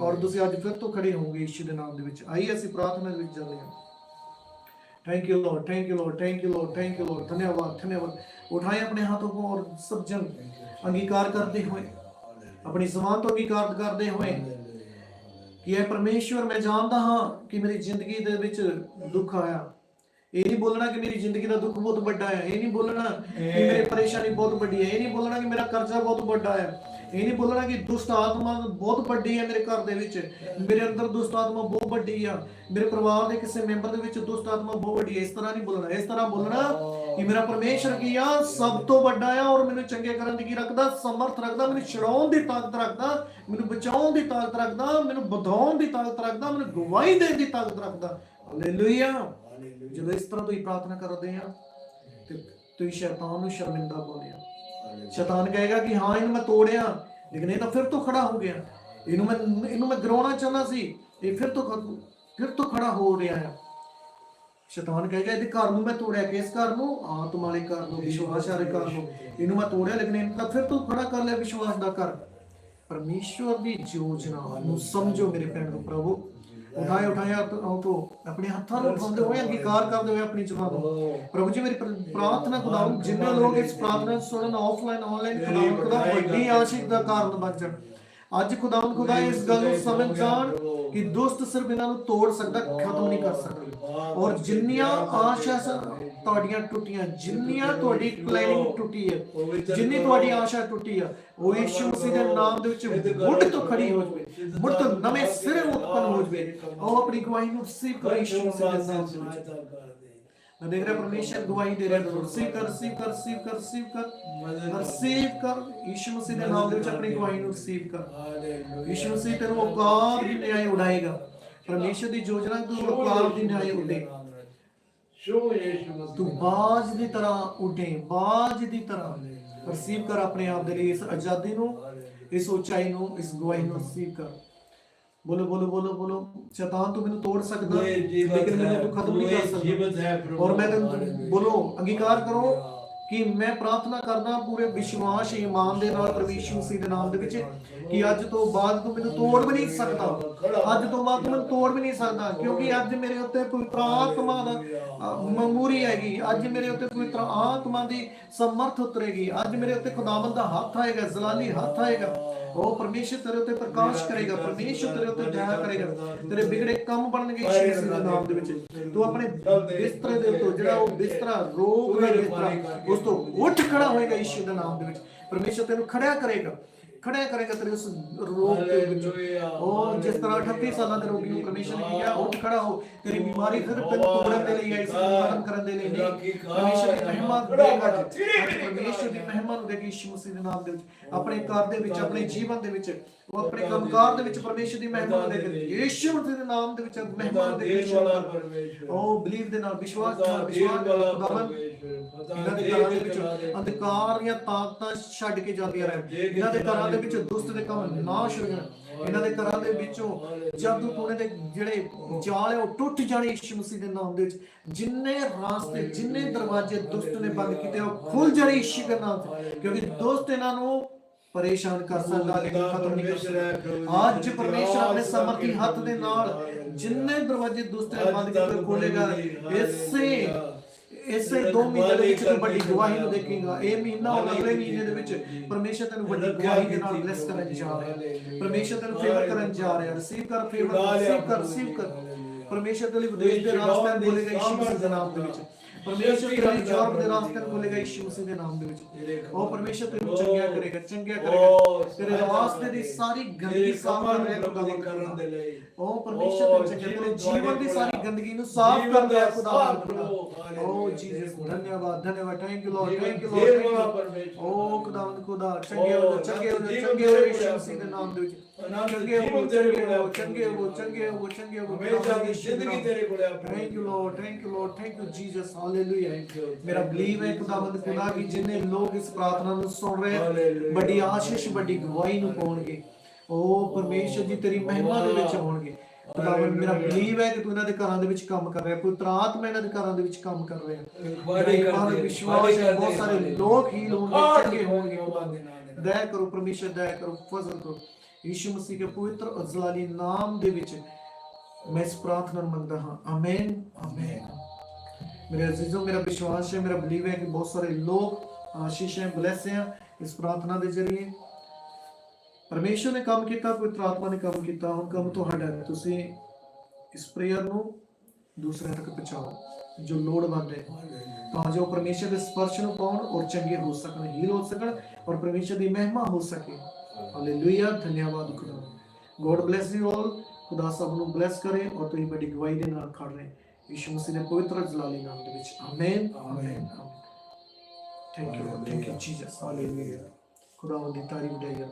ਔਰ ਤੁਸੀਂ ਅੱਜ ਫਿਰ ਤੋਂ ਖੜੇ ਹੋਵੋਗੇ ਈਸ਼ੂ ਦੇ ਨਾਮ ਦੇ ਵਿੱਚ। ਆਈ ਅਸੀਂ ਪ੍ਰਾਰਥਨਾ ਦੇ ਵਿੱਚ ਜਾਂਦੇ ਹਾਂ। thank you lord thank you lord thank you lord thank you lord धन्यवाद धन्यवाद उठाए अपने हाथों को और सब जन अंगीकार करते हुए अपनी जबान तो अंगीकार करते हुए ਕਿ ਇਹ ਪਰਮੇਸ਼ਵਰ ਮੈਂ ਜਾਣਦਾ ਹਾਂ ਕਿ ਮੇਰੀ ਜ਼ਿੰਦਗੀ ਦੇ ਵਿੱਚ ਦੁੱਖ ਆਇਆ ਇਹ ਨਹੀਂ ਬੋਲਣਾ ਕਿ ਮੇਰੀ ਜ਼ਿੰਦਗੀ ਦਾ ਦੁੱਖ ਬਹੁਤ ਵੱਡਾ ਹੈ ਇਹ ਨਹੀਂ ਬੋਲਣਾ ਕਿ ਮੇਰੀ ਪਰੇਸ਼ਾਨੀ ਬਹੁਤ ਵੱਡੀ ਹੈ ਇਹ ਨਹੀਂ ਬੋਲਣਾ ਕਿ ਮੇਰਾ ਕਰਜ਼ਾ ਬਹੁਤ ਵੱਡਾ ਹੈ ਇਹ ਨਹੀਂ ਬੋਲਣਾ ਕਿ ਦੁਸ਼ਟ ਆਤਮਾ ਬਹੁਤ ਵੱਡੀ ਹੈ ਮੇਰੇ ਘਰ ਦੇ ਵਿੱਚ। ਮੇਰੇ ਅੰਦਰ ਦੁਸ਼ਟ ਆਤਮਾ ਬਹੁਤ ਵੱਡੀ ਆ। ਮੇਰੇ ਪਰਿਵਾਰ ਦੇ ਕਿਸੇ ਮੈਂਬਰ ਦੇ ਵਿੱਚ ਦੁਸ਼ਟ ਆਤਮਾ ਬਹੁਤ ਵੱਡੀ ਹੈ। ਇਸ ਤਰ੍ਹਾਂ ਨਹੀਂ ਬੋਲਣਾ। ਇਸ ਤਰ੍ਹਾਂ ਬੋਲਣਾ ਕਿ ਮੇਰਾ ਪਰਮੇਸ਼ਰ ਕੀ ਆ? ਸਭ ਤੋਂ ਵੱਡਾ ਆ ਔਰ ਮੈਨੂੰ ਚੰਗੇ ਕਰਨ ਦੀ ਕੀ ਰੱਖਦਾ? ਸਮਰਥ ਰੱਖਦਾ ਮੈਨੂੰ ਛਡਾਉਣ ਦੀ ਤਾਕਤ ਰੱਖਦਾ ਮੈਨੂੰ ਬਚਾਉਣ ਦੀ ਤਾਕਤ ਰੱਖਦਾ ਮੈਨੂੰ ਵਧਾਉਣ ਦੀ ਤਾਕਤ ਰੱਖਦਾ ਮੈਨੂੰ ਗਵਾਹੀ ਦੇਣ ਦੀ ਤਾਕਤ ਰੱਖਦਾ। ਹਾਲੇਲੂਇਆ ਜਦੋਂ ਇਸ ਤਰ੍ਹਾਂ ਤੁਸੀਂ ਪ੍ਰਾਰਥਨਾ ਕਰਦੇ ਆ ਤੇ ਤੁਸੀਂ ਸ਼ੈਤਾਨ ਨੂੰ ਸ਼ਰਮਿੰਦਾ ਬੋਲਿਆ ਸ਼ੈਤਾਨ ਕਹੇਗਾ ਕਿ ਹਾਂ, ਇਹਨੂੰ ਮੈਂ ਤੋੜਿਆ। ਲੇਕਿਨ ਇਹ ਤਾਂ ਫਿਰ ਤੋਂ ਖੜਾ ਹੋ ਗਿਆ। ਇਹਨੂੰ ਮੈਂ ਇਹਨੂੰ ਮੈਂ ਗਰਾਉਣਾ ਚਾਹੁੰਦਾ ਸੀ। ਇਹ ਫਿਰ ਤੋਂ ਫਿਰ ਤੋਂ ਖੜਾ ਹੋ ਰਿਹਾ ਹੈ। ਸ਼ੈਤਾਨ ਕਹੇਗਾ, ਇਹਦੇ ਘਰ ਨੂੰ ਮੈਂ ਤੋੜਿਆ। ਕਿਸ ਘਰ ਨੂੰ? ਆਤਮ ਵਾਲੇ ਘਰ ਨੂੰ ਵਿਸ਼ਵਾਸ ਵਾਲੇ ਘਰ ਨੂੰ। ਇਹਨੂੰ ਮੈਂ ਤੋੜਿਆ, ਲੇਕਿਨ ਇਹਨਾਂ ਦਾ ਫਿਰ ਤੋਂ ਖੜਾ ਕਰ ਲਿਆ ਵਿਸ਼ਵਾਸ ਦਾ ਘਰ। ਪਰਮੇਸ਼ਵਰ ਦੀ ਯੋਜਨਾ ਨੂੰ ਸਮਝੋ ਮੇਰੇ ਭੈਣੋ ਪ੍ਰਭੂ। ਉਠਾਏ ਉਠਾਏ ਆਪ ਕੋ ਆਪਣੇ ਹੱਥਾਂ ਨੂੰ ਉਠਾਉਂਦੇ ਹੋਏ ਅੰਗੀਕਾਰ ਕਰਦੇ ਹੋਏ ਆਪਣੀ ਜਵਾਬ ਪ੍ਰਭੂ ਜੀ ਮੇਰੀ ਪ੍ਰ- ਪ੍ਰਾਰਥਨਾ ਖੁਦਾਵੰ ਜਿੰਨੇ ਲੋਕ ਇਸ ਪ੍ਰਾਰਥਨਾ ਨੂੰ ਸੁਣਨ ਆਫਲਾਈਨ ਆਨਲਾਈਨ ਖੁਦਾਵੰ ਖੁਦਾ ਵੱਡੀ ਆਸ਼ੀਕ ਦਾ ਕਾਰਨ ਬਣ ਜਾਣ। ਅੱਜ ਖੁਦਾਵੰ ਖੁਦਾ ਇਸ ਗੱਲ ਨੂੰ ਸਮਝ ਜਾਣ ਕਿ ਦੁਸ਼ਟ ਸਿਰਫ ਇਹਨਾਂ ਨੂੰ ਤੋੜ ਸਕਦਾ ਖਤਮ ਨਹੀਂ ਕਰ ਸਕਦਾ। ਔਰ ਜਿੰਨੀਆਂ ਆਸ਼ਾ ਸਨ ਤੁਹਾਡੀਆਂ ਟੁੱਟੀਆਂ ਜਿੰਨੀਆਂ ਤੁਹਾਡੀ ਪਲੈਨਿੰਗ ਟੁੱਟੀ ਹੈ ਜਿੰਨੀ ਤੁਹਾਡੀ ਆਸ਼ਾ ਟੁੱਟੀ ਆ ਉਹ ਯਿਸੂ ਮਸੀਹ ਦੇ ਨਾਮ ਦੇ ਵਿੱਚ ਮੁੱਢ ਤੋਂ ਖੜੀ ਹੋ ਜਵੇ। ਮੁੱਢ ਤੋਂ ਨਵੇਂ ਸਿਰੇ ਉਤਪੰਨ ਹੋ ਜਵੇ। ਉਹ ਆਪਣੀ ਗਵਾਹੀ ਨੂੰ ਕਰੋ ਯਿਸੂ ਮਸੀਹ ਦੇ ਨਾਮ ਦੇ ਵਿੱਚ। ਮੈਂ ਦੇਖ ਰਿਹਾ ਪਰਮੇਸ਼ਰ ਗਵਾਹੀ ਦੇ ਰਿਹਾ ਰਿਸੀਵ ਕਰ ਰਿਸੀਵ ਕਰ ਰਿਸੀਵ ਕਰ ਰਿਸੀਵ ਕਰ। ਰਿਸੀਵ ਕਰ। ਯਿਸੂ ਮਸੀਹ ਦੇ ਨਾਮ ਦੇ ਵਿੱਚ ਆਪਣੀ ਗਵਾਹੀ ਨੂੰ ਰਿਸੀਵ ਕਰ। ਯਿਸੂ ਮਸੀਹ ਤੈਨੂੰ ਔਕਾਤ ਦੀ ਨਿਆਏ ਉਡਾਏਗਾ। ਪਰਮੇਸ਼ਰ ਦੀ ਯੋਜਨਾ ਤੂੰ ਔਕਾਤ ਦੀ ਨਿਆਏ ਉਡੇ। ਤੂੰ ਬਾਜ ਦੀ ਤਰ੍ਹਾਂ ਉੱਡੇ ਬਾਜ ਦੀ ਤਰ੍ਹਾਂ। ਰਿਸੀਵ ਕਰ ਆਪਣੇ ਆਪ ਦੇ ਲਈ ਇਸ ਆਜ਼ਾਦੀ ਨੂੰ ਇਸ ਉਚਾਈ ਨੂੰ ਇਸ ਗਵਾਹੀ ਨੂੰ ਰਿਸੀਵ ਕਰ। ਬੋਲੋ ਬੋਲੋ ਬੋਲੋ ਸ਼ੈਤਾਨ ਤੂੰ ਮੈਨੂੰ ਤੋੜ ਸਕਦਾ। ਲੇਕਿਨ ਮੈਨੂੰ ਤੂੰ ਖਤਮ ਨਹੀਂ ਕਰ ਸਕਦਾ। ਔਰ ਮੈਂ ਤੈਨੂੰ ਬੋਲੋ ਅੰਗੀਕਾਰ ਕਰੋ ਕਿ ਮੈਂ ਪ੍ਰਾਰਥਨਾ ਕਰਦਾ ਪੂਰੇ ਵਿਸ਼ਵਾਸ ਇਮਾਨ ਦੇ ਨਾਲ ਪਰਮੇਸ਼ਰ ਮਸੀਹ ਦੇ ਨਾਮ ਦੇ ਵਿੱਚ ਕਿ ਅੱਜ ਤੋਂ ਬਾਅਦ ਤੂੰ ਮੈਨੂੰ ਤੋੜ ਵੀ ਨਹੀਂ ਸਕਦਾ। ਅੱਜ ਤੋਂ ਬਾਅਦ ਤੂੰ ਮੈਨੂੰ ਤੋੜ ਵੀ ਨਹੀਂ ਸਕਦਾ ਕਿਉਂਕਿ ਅੱਜ ਮੇਰੇ ਉੱਤੇ ਪਵਿੱਤਰ ਆਤਮਾ ਦਾ ਮਮੂਰੀ ਹੈਗੀ ਅੱਜ ਮੇਰੇ ਉੱਤੇ ਪਵਿੱਤਰ ਆਤਮਾ ਦੀ ਸਮਰਥ ਉਤਰੇਗੀ। ਅੱਜ ਮੇਰੇ ਉੱਤੇ ਖੁਦਾਵੰਦ ਦਾ ਹੱਥ ਆਏਗਾ ਜ਼ਲਾਲੀ ਹੱਥ ਆਏਗਾ। ਉਹ ਪਰਮੇਸ਼ਰ ਤੇਰੇ ਉੱਤੇ ਪ੍ਰਕਾਸ਼ ਕਰੇਗਾ ਪਰਮੇਸ਼ਰ ਤੇਰੇ ਉੱਤੇ ਦਇਆ ਕਰੇਗਾ ਤੇਰੇ ਵਿਗੜੇ ਕੰਮ ਬਣਨਗੇ ਯਿਸੂ ਦੇ ਨਾਮ ਦੇ ਵਿੱਚ ਤੂੰ ਆਪਣੇ ਬਿਸਤਰੇ ਦੇ ਉੱਤੇ ਜਿਹੜਾ ਉਹ ਬਿਸਤਰਾ ਰੋਗ ਦਾ ਬਿਸਤਰਾ ਉਸ ਤੋਂ ਉੱਠ ਖੜਾ ਹੋਏਗਾ ਯਿਸੂ ਦੇ ਨਾਮ ਦੇ ਵਿੱਚ ਪਰਮੇਸ਼ਰ ਤੈਨੂੰ ਖੜਿਆ ਕਰੇਗਾ ਖੜਿਆ ਕਰੇਗਾ ਤੇਰੇ ਉਸ ਰੋਗ ਦੇ ਵਿੱਚ। ਉਹ ਜਿਸ ਤਰ੍ਹਾਂ 38 ਸਾਲਾਂ ਦੇ ਰੋਗੀ ਨੂੰ ਪਰਮੇਸ਼ਰ ਨੇ ਕਿਹਾ ਉੱਠ ਖੜਾ ਹੋ। ਤੇਰੀ ਬਿਮਾਰੀ ਫਿਰ ਤੈਨੂੰ ਤੋੜਨ ਦੇ ਲਈ ਆਈ ਸੀ ਖਤਮ ਕਰਨ ਦੇ ਲਈ। ਨਹੀਂ ਪਰਮੇਸ਼ਰ ਦੀ ਮਹਿਮਾ ਦੇਗਾ ਪਰਮੇਸ਼ਰ ਦੀ ਮਹਿਮਾ ਨੂੰ ਦੇਗੀ ਯਿਸੂ ਮਸੀਹ ਦੇ ਨਾਮ ਦੇ ਵਿੱਚ ਆਪਣੇ ਘਰ ਦੇ ਵਿੱਚ ਆਪਣੇ ਜੀਵਨ ਦੇ ਵਿੱਚ ਉਹ ਆਪਣੇ ਕੰਮਕਾਰ ਦੇ ਵਿੱਚ ਪਰਮੇਸ਼ਰ ਦੀ ਮਹਿਮਾ ਨੂੰ ਦੇਗੇ ਯਿਸੂ ਮਸੀਹ ਦੇ ਨਾਮ ਦੇ ਵਿੱਚ ਮਹਿਮਾ ਨੂੰ ਦੇਗੇ ਉਹ ਬਲੀਵ ਦੇ ਨਾਲ ਵਿਸ਼ਵਾਸ ਨਾਲ ਵਿਸ਼ਵਾਸ ਨਾਲ ਖੁਦਾਵੰਦ ਇਹਨਾਂ ਦੇ ਘਰਾਂ ਦੇ ਵਿੱਚ ਅੰਧਕਾਰ ਦੀਆਂ ਤਾਕਤਾਂ ਛੱਡ ਕੇ ਜਾਂਦੀਆਂ ਰਹਿਣ। ਇਹਨਾਂ ਦੇ ਘਰਾਂ ਦੇ ਵਿੱਚ ਦੁਸ਼ਟ ਦੇ ਕੰਮ ਨਾਸ਼ ਹੋ ਜਾਣ। ਇਹਨਾਂ ਦੇ ਘਰਾਂ ਦੇ ਵਿੱਚੋਂ ਜਾਦੂ ਟੋਣੇ ਦੇ ਜਿਹੜੇ ਜਾਲ ਹੈ ਉਹ ਟੁੱਟ ਜਾਣੇ ਯਿਸੂ ਮਸੀਹ ਦੇ ਨਾਮ ਦੇ ਵਿੱਚ। ਜਿੰਨੇ ਰਾਸਤੇ ਜਿੰਨੇ ਦਰਵਾਜ਼ੇ ਦੁਸ਼ਟ ਨੇ ਬੰਦ ਕੀਤੇ ਉਹ ਖੁੱਲ ਜਾਣੇ ਯਿਸੂ ਦੇ ਨਾਮ ਤੇ। ਕਿਉਂਕਿ ਦੁਸ਼ਟ ਇਹਨਾਂ ਨੂੰ ਪਰੇਸ਼ਾਨ ਕਰ ਸਕਦਾ ਲੇਕਿਨ ਖਤਮ ਨਹੀਂ ਕਰ ਸਕਦਾ। ਅੱਜ ਪਰਮੇਸ਼ਰ ਆਪਣੇ ਸਮਰਥੀ ਹੱਥ ਦੇ ਨਾਲ ਜਿੰਨੇ ਦਰਵਾਜ਼ੇ ਦੁਸ਼ਟ ਨੇ ਬੰਦ ਕੀਤੇ ਖੋਲੇਗਾ ਇਸੇ ਇਸੇ ਦੋ ਮਹੀਨੇ ਦੇ ਵਿੱਚ ਤੂੰ ਵੱਡੀ ਗਵਾਹੀ ਨੂੰ ਦੇਖੇਗਾ। ਇਹ ਮਹੀਨਾ ਔਰ ਅਗਲੇ ਮਹੀਨੇ ਦੇ ਵਿੱਚ ਪਰਮੇਸ਼ਰ ਤੈਨੂੰ ਵੱਡੀ ਗਵਾਹੀ ਦੇ ਨਾਲ ਬਲੈਸ ਕਰਨ ਜਾ ਰਿਹਾ। ਪਰਮੇਸ਼ਰ ਤੈਨੂੰ ਫੇਵਰ ਕਰਨ ਜਾ ਰਿਹਾ। ਰਿਸੀਵ ਕਰ ਫੇਵਰ ਰਿਸੀਵ ਕਰ ਰਿਸੀਵ ਕਰ ਪਰਮੇਸ਼ਰ ਤੇਰੇ ਲਈ ਵਿਦੇਸ਼ ਦੇ ਰਾਸਤੇ ਖੋਲੇਗਾ ਯਿਸੂ ਦੇ ਨਾਮ ਦੇ ਵਿੱਚ। ਪਰਮੇਸ਼ਰ ਲਈ ਯੂਰਪ ਦੇ ਰਾਸਤੇ ਖੋਲੇਗਾ ਯਿਸੂ ਮਸੀਹ ਦੇ ਨਾਮ ਦੇ ਵਿੱਚ। ਉਹ ਪਰਮੇਸ਼ਰ ਤੈਨੂੰ ਚੰਗਿਆ ਕਰੇਗਾ ਚੰਗਿਆ ਕਰੇਗਾ। ਤੇਰੇ ਰਾਸਤੇ ਦੀ ਸਾਰੀ ਗੰਦਗੀ ਸਾਫ਼ ਕਰਨ ਦੇ ਲਈ। ਉਹ ਪਰਮੇਸ਼ਰ ਤੈਨੂੰ ਚੰਗਿਆ ਤੇਰੇ ਜੀਵਨ ਦੀ ਸਾਰੀ ਗੰਦਗੀ ਨੂੰ ਸਾਫ਼ ਕਰ ਰਿਹਾ ਖੁਦਾਵੰਦ ਓ ਜੀਸਸ ਧੰਨਵਾਦ ਧੰਨਵਾਦ thank you lord thank you lord ਓ ਖੁਦਾਵੰਦ ਖੁਦਾ ਚੰਗੇ ਹੋ ਚੰਗੇ ਹੋ ਚੰਗੇ ਹੋ ਯਿਸੂ ਮਸੀਹ ਦੇ ਨਾਮ ਦੇ ਵਿੱਚ। ਚੰਗੇ ਹੋ ਚੰਗੇ ਹੋ ਚੰਗੇ ਹੋ ਚੰਗੇ ਹੋ ਚੰਗੇ ਹੋ ਹਮੇਸ਼ਾ ਦੀ ਜ਼ਿੰਦਗੀ ਤੇਰੇ ਕੋਲ ਹੈ thank you lord thank you lord thank you Jesus hallelujah ਮੇਰਾ ਬਲੀਵ ਹੈ ਖੁਦਾਵੰਦ ਖੁਦਾ ਕਿ ਜਿੰਨੇ ਲੋਕ ਇਸ ਪ੍ਰਾਰਥਨਾ ਨੂੰ ਸੁਣ ਰਹੇ ਹਨ, ਵੱਡੀ ਆਸ਼ੀਸ਼ ਵੱਡੀ ਗਵਾਹੀ ਨੂੰ ਪਾਉਣਗੇ। ਉਹ ਪਰਮੇਸ਼ਰ ਜੀ ਤੇਰੀ ਮਹਿਮਾ ਦੇ ਵਿੱਚ ਆਉਣਗੇ ਖੁਦਾਵੰਦ ਮੇਰਾ ਬਲੀਵ ਹੈ ਕਿ ਤੂੰ ਇਹਨਾਂ ਦੇ ਘਰਾਂ ਦੇ ਵਿੱਚ ਕੰਮ ਕਰ ਰਿਹਾ ਪਵਿੱਤਰ ਆਤਮਾ ਇਹਨਾਂ ਦੇ ਘਰਾਂ ਦੇ ਵਿੱਚ ਕੰਮ ਕਰ ਰਿਹਾ। ਵਾਅਦੇ ਮੇਰਾ ਕਰਦੇ, ਵਿਸ਼ਵਾਸ ਹੈ ਬਹੁਤ ਸਾਰੇ। ਲੋਕ ਹੀਲ ਹੋਣਗੇ ਚੰਗੇ ਹੋਣਗੇ। ਖੁਦਾ ਖੁਦਾ ਦੇ ਨਾਮ ਦੇ ਦਇਆ ਕਰੋ ਪਰਮੇਸ਼ਰ ਦਇਆ ਕਰੋ ਫਜ਼ਲ ਕਰੋ। ਯਿਸੂ ਮਸੀਹ ਦੇ ਪਵਿੱਤਰ ਅਜ਼ਲਾਲੀ ਨਾਮ ਦੇ ਵਿੱਚ ਮੈਂ ਇਸ ਪ੍ਰਾਰਥਨਾ ਮੰਗਦਾ ਹਾਂ। ਆਮੇਨ ਆਮੇਨ ਮੇਰੇ ਅਜ਼ੀਜ਼ੋ ਮੇਰਾ ਵਿਸ਼ਵਾਸ ਹੈ ਮੇਰਾ ਬਲੀਵ ਹੈ ਕਿ ਬਹੁਤ ਸਾਰੇ ਲੋਕ ਆਸ਼ੀਸ਼ ਹੈ ਬਲੈਸ ਹੈ ਇਸ ਪ੍ਰਾਰਥਨਾ ਦੇ ਜ਼ਰੀਏ। ਪਰਮੇਸ਼ਰ ਨੇ ਕੰਮ ਕੀਤਾ ਪਵਿੱਤਰ ਆਤਮਾ ਨੇ ਕੰਮ ਕੀਤਾ। ਹੁਣ ਕੰਮ ਤੁਹਾਡਾ ਹੈ। ਤੁਸੀਂ ਇਸ ਪ੍ਰੇਅਰ ਨੂੰ ਦੂਸਰਿਆਂ ਤੱਕ ਪਹੁੰਚਾਓ ਜੋ ਲੋੜਵੰਦ ਹੈ। ਤਾਂ ਜੋ ਪਰਮੇਸ਼ਰ ਦੇ ਸਪਰਸ਼ ਨੂੰ ਪਾਉਣ ਔਰ ਚੰਗੇ ਹੋ ਸਕਣ ਹੀਲ ਹੋ ਸਕਣ ਔਰ ਪਰਮੇਸ਼ਰ ਦੀ ਮਹਿਮਾ ਹੋ ਸਕੇ। ਹਾਲੇਲੂਇਆ ਧੰਨਵਾਦ ਖੁਦਾ। ਗੋਡ ਬlesਸ ਯੂ ਆਲ ਖੁਦਾ ਸਭ ਨੂੰ ਬlesਸ ਕਰੇ ਔਰ ਤੁਸੀਂ ਬੜੀ ਗਵਾਹੀ ਦੇ ਨਾਲ ਖੜ ਰਹੇ। ਯਿਸੂ ਮਸੀਹ ਦੇ ਪਵਿੱਤਰ ਜਲਾਲੀ ਨਾਮ ਦੇ ਵਿੱਚ। Amen amen thank you thank you Jesus hallelujah ਖੁਦਾ ਦੀ ਤਾਰੀਫ ਦੇ ਯਾਰ